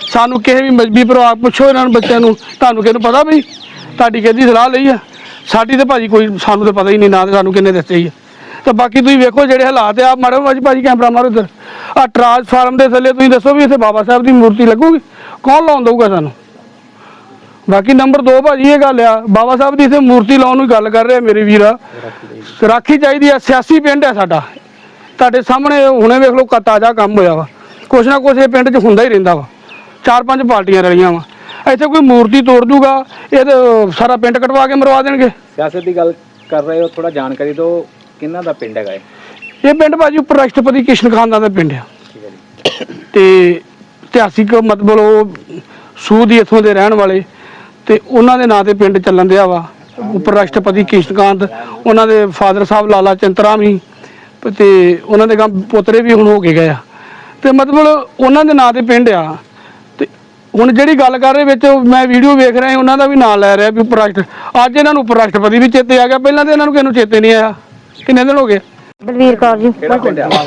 ਸਾਨੂੰ ਕਿਸੇ ਵੀ ਮਜਬੀ ਪਰਿਵਾਰ ਪੁੱਛੋ ਇਹਨਾਂ ਨੂੰ ਬੱਚਿਆਂ ਨੂੰ, ਤੁਹਾਨੂੰ ਕਿਹਨੂੰ ਪਤਾ ਵੀ ਤੁਹਾਡੀ ਕਿਹਦੀ ਸਲਾਹ ਲਈ ਆ? ਸਾਡੀ ਤਾਂ ਭਾਜੀ ਕੋਈ, ਸਾਨੂੰ ਤਾਂ ਪਤਾ ਹੀ ਨਹੀਂ, ਨਾ ਤੇ ਸਾਨੂੰ ਕਿੰਨੇ ਦੱਸੇ ਹੀ ਆ ਤੇ ਬਾਕੀ ਤੁਸੀਂ ਵੇਖੋ ਜਿਹੜੇ ਹਾਲਾਤ ਆ ਮਾਰੋ ਭਾਜੀ ਭਾਜੀ ਕੈਮਰਾ ਮਾਰੋ ਇੱਧਰ। ਆ ਟਰਾਂਸਫਾਰਮ ਦੇ ਥੱਲੇ ਤੁਸੀਂ ਦੱਸੋ ਵੀ ਇੱਥੇ ਬਾਬਾ ਸਾਹਿਬ ਦੀ ਮੂਰਤੀ ਲੱਗੂਗੀ? ਕੌਣ ਲਾਉਣ ਦਊਗਾ ਸਾਨੂੰ? ਬਾਕੀ ਨੰਬਰ 2 ਭਾਜੀ ਇਹ ਗੱਲ ਆ, ਬਾਬਾ ਸਾਹਿਬ ਦੀ ਇੱਥੇ ਮੂਰਤੀ ਲਾਉਣ ਨੂੰ ਗੱਲ ਕਰ ਰਿਹਾ ਮੇਰੇ ਵੀਰਾ। ਰਾਖੀ ਚਾਹੀਦੀ ਆ, ਸਿਆਸੀ ਪਿੰਡ ਆ ਸਾਡਾ। ਤੁਹਾਡੇ ਸਾਹਮਣੇ ਹੁਣੇ ਵੇਖ ਲਓ ਕ- ਤਾਜ਼ਾ ਕੰਮ ਹੋਇਆ ਵਾ। ਕੁਛ ਨਾ ਕੁਛ ਇਹ ਪਿੰਡ 'ਚ ਹੁੰਦਾ ਹੀ ਰਹਿੰਦਾ ਵਾ। ਚਾਰ ਪੰਜ ਪਾਰਟੀਆਂ ਰਲੀਆਂ ਵਾ। ਇੱਥੇ ਕੋਈ ਮੂਰਤੀ ਤੋੜ ਦੂਗਾ ਇਹ ਤੇ ਸਾਰਾ ਪਿੰਡ ਕਟਵਾ ਕੇ ਮਰਵਾ ਦੇਣਗੇ। ਸਿਆਸਤ ਦੀ ਗੱਲ ਕਰ ਰਹੇ ਹੋ ਥੋੜਾ ਜਾਣਕਾਰੀ ਦਿਓ ਕਿੰਨਾ ਦਾ ਪਿੰਡ ਹੈਗਾ ਇਹ? ਇਹ ਪਿੰਡ ਭਾਜੀ ਉੱਪਰ ਰਾਸ਼ਟਰਪਤੀ ਕਿਸ਼ਨ ਖਾਨ ਦਾ ਪਿੰਡ ਆ। ਠੀਕ ਹੈ ਜੀ। ਤੇ ਇਤਿਹਾਸਿਕ ਮਤਲਬ ਉਹ ਸੂਦ ਹੀ ਇੱਥੋਂ ਦੇ ਰਹਿਣ ਵਾਲੇ ਤੇ ਉਹਨਾਂ ਦੇ ਨਾਂ ਤੇ ਪਿੰਡ ਚੱਲਣ ਦਿਆ ਵਾ। ਉਪ ਰਾਸ਼ਟਰਪਤੀ ਕ੍ਰਿਸ਼ਨਕਾਂਤ ਉਹਨਾਂ ਦੇ ਫਾਦਰ ਸਾਹਿਬ ਲਾਲਾ ਚੰਤਰਾਮ ਤੇ ਉਹਨਾਂ ਦੇ ਗਾਂ ਪੋਤਰੇ ਵੀ ਹੁਣ ਹੋ ਕੇ ਗਏ ਆ। ਤੇ ਮਤਲਬ ਉਹਨਾਂ ਦੇ ਨਾਂ ਤੇ ਪਿੰਡ ਆ। ਤੇ ਹੁਣ ਜਿਹੜੀ ਗੱਲ ਕਰ ਰਹੇ ਵਿੱਚ ਮੈਂ ਵੀਡੀਓ ਵੇਖ ਰਿਹਾ ਉਹਨਾਂ ਦਾ ਵੀ ਨਾਂ ਲੈ ਰਿਹਾ ਵੀ ਉਪ ਰਾਸ਼ਟਰ ਅੱਜ ਇਹਨਾਂ ਨੂੰ ਉਪ ਰਾਸ਼ਟਰਪਤੀ ਵੀ ਚੇਤੇ ਆ ਗਿਆ। ਪਹਿਲਾਂ ਤਾਂ ਇਹਨਾਂ ਨੂੰ ਕਿਸੇ ਨੂੰ ਚੇਤੇ ਨਹੀਂ ਆਇਆ। ਕਿੰਨੇ ਦਿਨ ਹੋ ਗਏ? ਬਲਵੀਰ ਕੌਰ ਜੀ।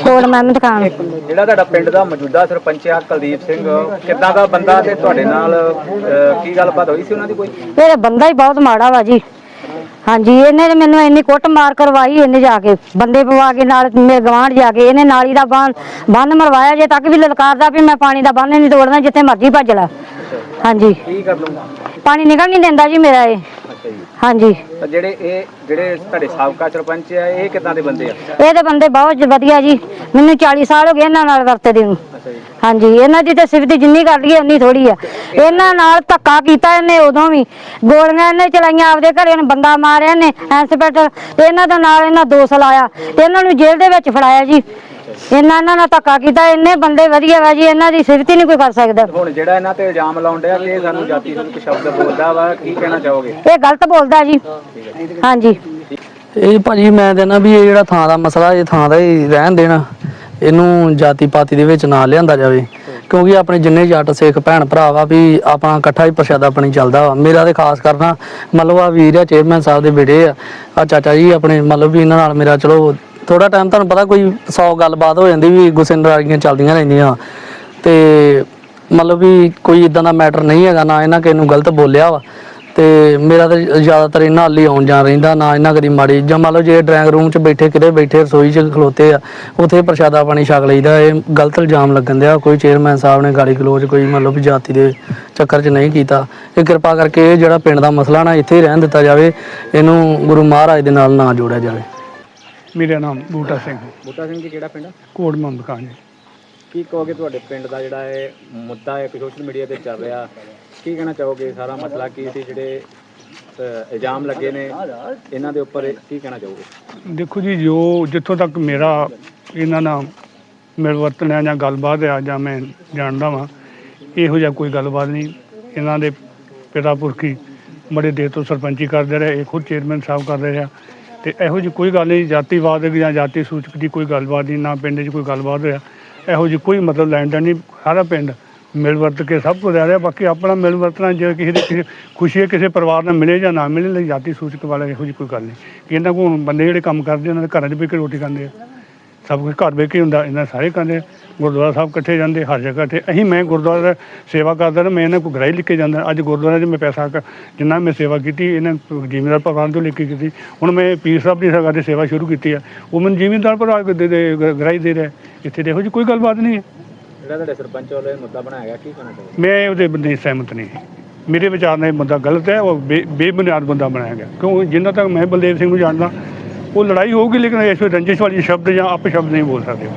ਕੋਲ ਮਹਿਮਦ ਖਾਨ ਜਿਹੜਾ ਤੁਹਾਡਾ ਪਿੰਡ ਦਾ ਮੌਜੂਦਾ ਸਰਪੰਚ ਆ ਕੁਲਦੀਪ ਸਿੰਘ ਕਿੱਦਾਂ ਦਾ ਬੰਦਾ ਤੇ ਤੁਹਾਡੇ ਨਾਲ ਅਹ, ਕੀ ਗੱਲਬਾਤ ਹੋਈ ਸੀ ਉਹਨਾਂ ਦੀ ਕੋਈ? ਇਹ ਬੰਦਾ ਹੀ ਬਹੁਤ ਮਾੜਾ ਵਾ ਜੀ। ਹਾਂਜੀ ਇਹਨੇ ਤੇ ਮੈਨੂੰ ਇੰਨੀ ਕੁੱਟ ਮਾਰ ਕਰਵਾਈ ਇਹਨੇ ਜਾ ਕੇ ਬੰਦੇ ਪਵਾ ਕੇ ਨਾਲ ਮੇਰੇ ਗਵਾਂਢ ਜਾ ਕੇ ਇਹਨੇ ਨਾਲੀ ਦਾ ਬੰਨ ਬੰਨ ਮਰਵਾਇਆ ਜੇ ਤੱਕ ਵੀ ਲਲਕਾਰਦਾ ਵੀ ਮੈਂ ਪਾਣੀ ਦਾ ਬੰਨ ਨਹੀਂ ਤੋੜਨਾ ਜਿੱਥੇ ਮਰਜ਼ੀ ਭੱਜ ਲੈ। ਹਾਂਜੀ। ਕੀ ਕਰ ਲੂੰਗਾ ਪਾਣੀ ਨਿਕਲ ਨਹੀਂ ਦਿੰਦਾ ਜੀ ਮੇਰਾ ਇਹ। ਹਾਂਜੀ। ਤਾਂ ਜਿਹੜੇ ਇਹ ਜਿਹੜੇ ਤੁਹਾਡੇ ਸਾਬਕਾ ਸਰਪੰਚ ਆ ਇਹ ਕਿੱਦਾਂ ਦੇ ਬੰਦੇ ਆ? ਇਹ ਤੇ ਬੰਦੇ ਬਹੁਤ ਵਧੀਆ ਜੀ। ਮੈਨੂੰ 40 ਸਾਲ ਹੋ ਗਏ ਇਹਨਾਂ ਨਾਲ ਵਰਤਦੇ ਨੂੰ। ਅੱਛਾ ਜੀ। ਹਾਂਜੀ ਇਹਨਾਂ ਦੀ ਤੇ ਸਿਫਤ ਜਿੰਨੀ ਕਰ ਲਈਏ ਉਨੀ ਥੋੜੀ ਆ। ਇਹਨਾਂ ਨਾਲ ਧੱਕਾ ਕੀਤਾ ਇਹਨੇ ਉਦੋਂ ਵੀ। ਗੋਲੀਆਂ ਇਹਨੇ ਚਲਾਈਆਂ ਆਪਦੇ ਘਰੇ ਇਹਨੇ ਬੰਦਾ ਮਾਰਿਆ ਨੇ ਇੰਸਪੈਕਟਰ ਇਹਨਾਂ ਦਾ ਨਾਲ ਇਹਨਾਂ ਦੋਸ਼ ਲਾਇਆ। ਇਹਨਾਂ ਨੂੰ ਜੇਲ੍ਹ ਦੇ ਵਿੱਚ ਫੜਾਇਆ ਜੀ। ਇਹਨਾਂ ਇਹਨਾਂ ਨਾਲ ਧੱਕਾ ਕੀਤਾ ਇੰਨੇ ਬੰਦੇ ਵਧੀਆ ਵਾ ਜੀ ਇਹਨਾਂ ਦੀ ਸਿਫਤ ਹੀ ਨਹੀਂ ਕੋਈ ਕਰ ਸਕਦਾ। ਹੁਣ ਜਿਹੜਾ ਇਹਨਾਂ ਤੇ ਇਲਜ਼ਾਮ ਲਾਉਣ ਡਿਆ ਕਿ ਇਹ ਸਾਨੂੰ ਜਾਤੀ ਸੂਚਕ ਸ਼ਬਦ ਬੋਲਦਾ ਵਾ ਕੀ ਕਹਿਣਾ ਚਾਹੋਗੇ? ਇਹ ਗਲਤ ਬੋਲਦਾ ਜੀ। ਹਾਂਜੀ। ਇਹ ਭਾਜੀ ਮੈਂ ਕਹਿੰਦਾ ਵੀ ਇਹ ਜਿਹੜਾ ਥਾਂ ਦਾ ਮਸਲਾ ਇਹ ਥਾਂ ਦਾ ਹੀ ਰਹਿਣ ਦੇਣਾ। ਇਹਨੂੰ ਜਾਤੀ ਪਾਤੀ ਦੇ ਵਿੱਚ ਨਾ ਲਿਆਂਦਾ ਜਾਵੇ। ਕਿਉਂਕਿ ਆਪਣੇ ਜਿੰਨੇ ਜੱਟ ਸਿੱਖ ਭੈਣ ਭਰਾ ਵਾ ਵੀ ਆਪਣਾ ਇਕੱਠਾ ਹੀ ਪ੍ਰਸ਼ਾਦਾ ਆਪਣੀ ਚੱਲਦਾ ਵਾ। ਮੇਰਾ ਤੇ ਖਾਸ ਕਰਨਾ ਮਤਲਬ ਆ ਵੀਰ ਆ ਚੇਅਰਮੈਨ ਸਾਹਿਬ ਦੇ ਬੇਟੇ ਆ। ਆ ਚਾਚਾ ਜੀ ਆਪਣੇ ਮਤਲਬ ਵੀ ਇਹਨਾਂ ਨਾਲ ਮੇਰਾ ਚਲੋ ਥੋੜਾ ਟਾਈਮ ਤੁਹਾਨੂੰ ਪਤਾ ਕੋਈ 100 ਗੱਲਬਾਤ ਹੋ ਜਾਂਦੀ ਵੀ ਗੁੱਸੇ ਨਰਾਜ਼ੀਆਂ ਚੱਲਦੀਆਂ ਰਹਿੰਦੀਆਂ। ਤੇ ਮਤਲਬ ਵੀ ਕੋਈ ਇਦਾਂ ਦਾ ਮੈਟਰ ਨਹੀਂ ਹੈਗਾ, ਨਾ ਇਹਨਾਂ ਕਿਸੇ ਨੂੰ ਗਲਤ ਬੋਲਿਆ ਵਾ। ਤੇ ਮੇਰਾ ਤਾਂ ਜ਼ਿਆਦਾਤਰ ਇਹਨਾਂ ਨਾਲ ਹੀ ਆਉਣ ਜਾਣ ਰਹਿੰਦਾ, ਨਾ ਇਹਨਾਂ ਕਦੀ ਮਾੜੀ ਜਾਂ ਮੰਨ ਲਓ ਜੇ ਡਰਾਇੰਗ ਰੂਮ 'ਚ ਬੈਠੇ, ਕਿਤੇ ਬੈਠੇ, ਰਸੋਈ 'ਚ ਖਲੋਤੇ ਆ, ਉੱਥੇ ਪ੍ਰਸ਼ਾਦਾ ਪਾਣੀ ਛਕ ਲਈਦਾ, ਇਹ ਗਲਤ ਇਲਜ਼ਾਮ ਲੱਗਣ ਦਿਆ। ਕੋਈ ਚੇਅਰਮੈਨ ਸਾਹਿਬ ਨੇ ਗਾੜੀ ਗਲੋਚ ਕੋਈ ਮੰਨ ਲਓ ਵੀ ਜਾਤੀ ਦੇ ਚੱਕਰ 'ਚ ਨਹੀਂ ਕੀਤਾ। ਇਹ ਕਿਰਪਾ ਕਰਕੇ ਇਹ ਜਿਹੜਾ ਪਿੰਡ ਦਾ ਮਸਲਾ ਨਾ ਇੱਥੇ ਹੀ ਰਹਿਣ ਦਿੱਤਾ ਜਾਵੇ, ਇਹਨੂੰ ਗੁਰੂ ਮਹਾਰਾਜ ਦੇ ਨਾਲ ਨਾ ਜੋੜਿਆ ਜਾਵੇ। ਮੇਰਾ ਨਾਮ ਬੂਟਾ ਸਿੰਘ ਬੂਟਾ ਸਿੰਘ ਜੀ ਕਿਹੜਾ ਪਿੰਡ ਆ? ਕੋਟ ਖਾਨ ਜੀ। ਕੀ ਕਹੋਗੇ ਤੁਹਾਡੇ ਪਿੰਡ ਦਾ ਜਿਹੜਾ ਇਹ ਮੁੱਦਾ ਹੈ ਕਿ ਸੋਸ਼ਲ ਮੀਡੀਆ ਤੇ ਚੱਲ ਰਿਹਾ? ਕੀ ਕਹਿਣਾ ਚਾਹੋਗੇ? ਸਾਰਾ ਮਸਲਾ ਕੀ ਸੀ ਜਿਹੜੇ ਅਹ, ਇਲਜ਼ਾਮ ਲੱਗੇ ਨੇ ਇਹਨਾਂ ਦੇ ਉੱਪਰ ਕੀ ਕਹਿਣਾ ਚਾਹੋਗੇ? ਦੇਖੋ ਜੀ ਜੋ ਜਿੱਥੋਂ ਤੱਕ ਮੇਰਾ ਇਹਨਾਂ ਨਾਲ ਮਿਲ ਵਰਤਨ ਹੈ ਜਾਂ ਗੱਲਬਾਤ ਆ ਜਾਂ ਮੈਂ ਜਾਣਦਾ ਵਾਂ ਇਹੋ ਜਿਹਾ ਕੋਈ ਗੱਲਬਾਤ ਨਹੀਂ। ਇਹਨਾਂ ਦੇ ਪਿਤਾ ਪੁਰਖੀ ਬੜੇ ਦੇਰ ਤੋਂ ਸਰਪੰਚੀ ਕਰਦੇ ਰਹੇ ਇਹ ਖੁਦ ਚੇਅਰਮੈਨ ਸਾਹਿਬ ਕਰਦੇ ਰਿਹਾ ਤੇ ਇਹੋ ਜਿਹੀ ਕੋਈ ਗੱਲ ਨਹੀਂ, ਜਾਤੀਵਾਦ ਜਾਂ ਜਾਤੀ ਸੂਚਕ ਦੀ ਕੋਈ ਗੱਲਬਾਤ ਨਹੀਂ, ਨਾ ਪਿੰਡ 'ਚ ਕੋਈ ਗੱਲਬਾਤ ਹੋਇਆ। ਇਹੋ ਜਿਹੀ ਕੋਈ ਮਤਲਬ ਲੈਣ ਦੇਣ ਨਹੀਂ, ਸਾਰਾ ਪਿੰਡ ਮਿਲ ਵਰਤ ਕੇ ਸਭ ਕੁਝ ਰਹਿ ਰਿਹਾ। ਬਾਕੀ ਆਪਣਾ ਮਿਲ ਵਰਤਣਾ, ਜੇ ਕਿਸੇ ਦੀ ਕਿਸੇ ਖੁਸ਼ੀ ਹੈ, ਕਿਸੇ ਪਰਿਵਾਰ ਨਾਲ ਮਿਲੇ ਜਾਂ ਨਾ ਮਿਲੇ, ਲਈ ਜਾਤੀ ਸੂਚਕ ਵਾਲਾ ਇਹੋ ਜਿਹੀ ਕੋਈ ਗੱਲ ਨਹੀਂ। ਕਿ ਇਹਨਾਂ ਕੋਲ ਬੰਦੇ ਜਿਹੜੇ ਕੰਮ ਕਰਦੇ, ਉਹਨਾਂ ਦੇ ਘਰਾਂ 'ਚ ਬਹਿ ਕੇ ਰੋਟੀ ਖਾਂਦੇ ਆ। ਸਭ ਕੁਝ ਘਰ ਬਹਿ ਕੇ ਹੁੰਦਾ ਇਹਨਾਂ ਸਾਰੇ ਕਰਦੇ ਆ। ਗੁਰਦੁਆਰਾ ਸਾਹਿਬ ਇਕੱਠੇ ਜਾਂਦੇ ਹਰ ਜਗ੍ਹਾ ਤੇ। ਅਸੀਂ ਮੈਂ ਗੁਰਦੁਆਰਾ ਸੇਵਾ ਕਰਦਾ ਨਾ ਮੈਂ ਇਹਨਾਂ ਕੋਲ ਗ੍ਰਾਈ ਲਿਖ ਕੇ ਜਾਂਦਾ ਅੱਜ ਗੁਰਦੁਆਰਾ 'ਚ ਮੈਂ ਪੈਸਾ ਕ- ਜਿੰਨਾ ਮੈਂ ਸੇਵਾ ਕੀਤੀ ਇਹਨਾਂ ਜ਼ਿਮੀਂਦਾਰ ਭਗਵਾਨ ਤੋਂ ਲਿਖ ਕੇ ਕੀਤੀ। ਹੁਣ ਮੈਂ ਪੀਰ ਸਾਹਿਬ ਦੀ ਸੇਵਾ ਦੀ ਸੇਵਾ ਸ਼ੁਰੂ ਕੀਤੀ ਆ। ਉਹ ਮੈਨੂੰ ਜ਼ਿਮੀਂਦਾਰ ਭਰਾ ਦੇ ਦੇ ਗ੍ਰਾਈ ਦੇ ਰਿਹਾ। ਇੱਥੇ ਦੇਖੋ ਜੀ ਕੋਈ ਗੱਲਬਾਤ ਨਹੀਂ ਹੈ। ਜਿਹੜਾ ਤੁਹਾਡੇ ਸਰਪੰਚ ਵੱਲੋਂ ਇਹ ਮੁੱਦਾ ਬਣਾਇਆ ਗਿਆ ਕੀ ਕਹਿਣਾ ਮੈਂ ਉਹਦੇ ਬੰਦੇ ਸਹਿਮਤ ਨਹੀਂ। ਮੇਰੇ ਵਿਚਾਰ ਨਾਲ ਇਹ ਮੁੱਦਾ ਗਲਤ ਹੈ ਉਹ ਬੇਬੁਨਿਆਦ ਬੰਦਾ ਬਣਾਇਆ ਗਿਆ। ਕਿਉਂ? ਜਿੰਨਾ ਤੱਕ ਮੈਂ ਬਲਦੇਵ ਸਿੰਘ ਨੂੰ ਜਾਣਦਾ ਉਹ ਲੜਾਈ ਹੋਊਗੀ ਲੇਕਿਨ ਇਸ ਵਿੱਚ ਰੰਜਿਸ਼ ਵਾਲੀ ਸ਼ਬਦ ਜਾਂ ਅਪ ਸ਼ਬਦ ਨਹੀਂ ਬੋਲ ਸਕਦੇ।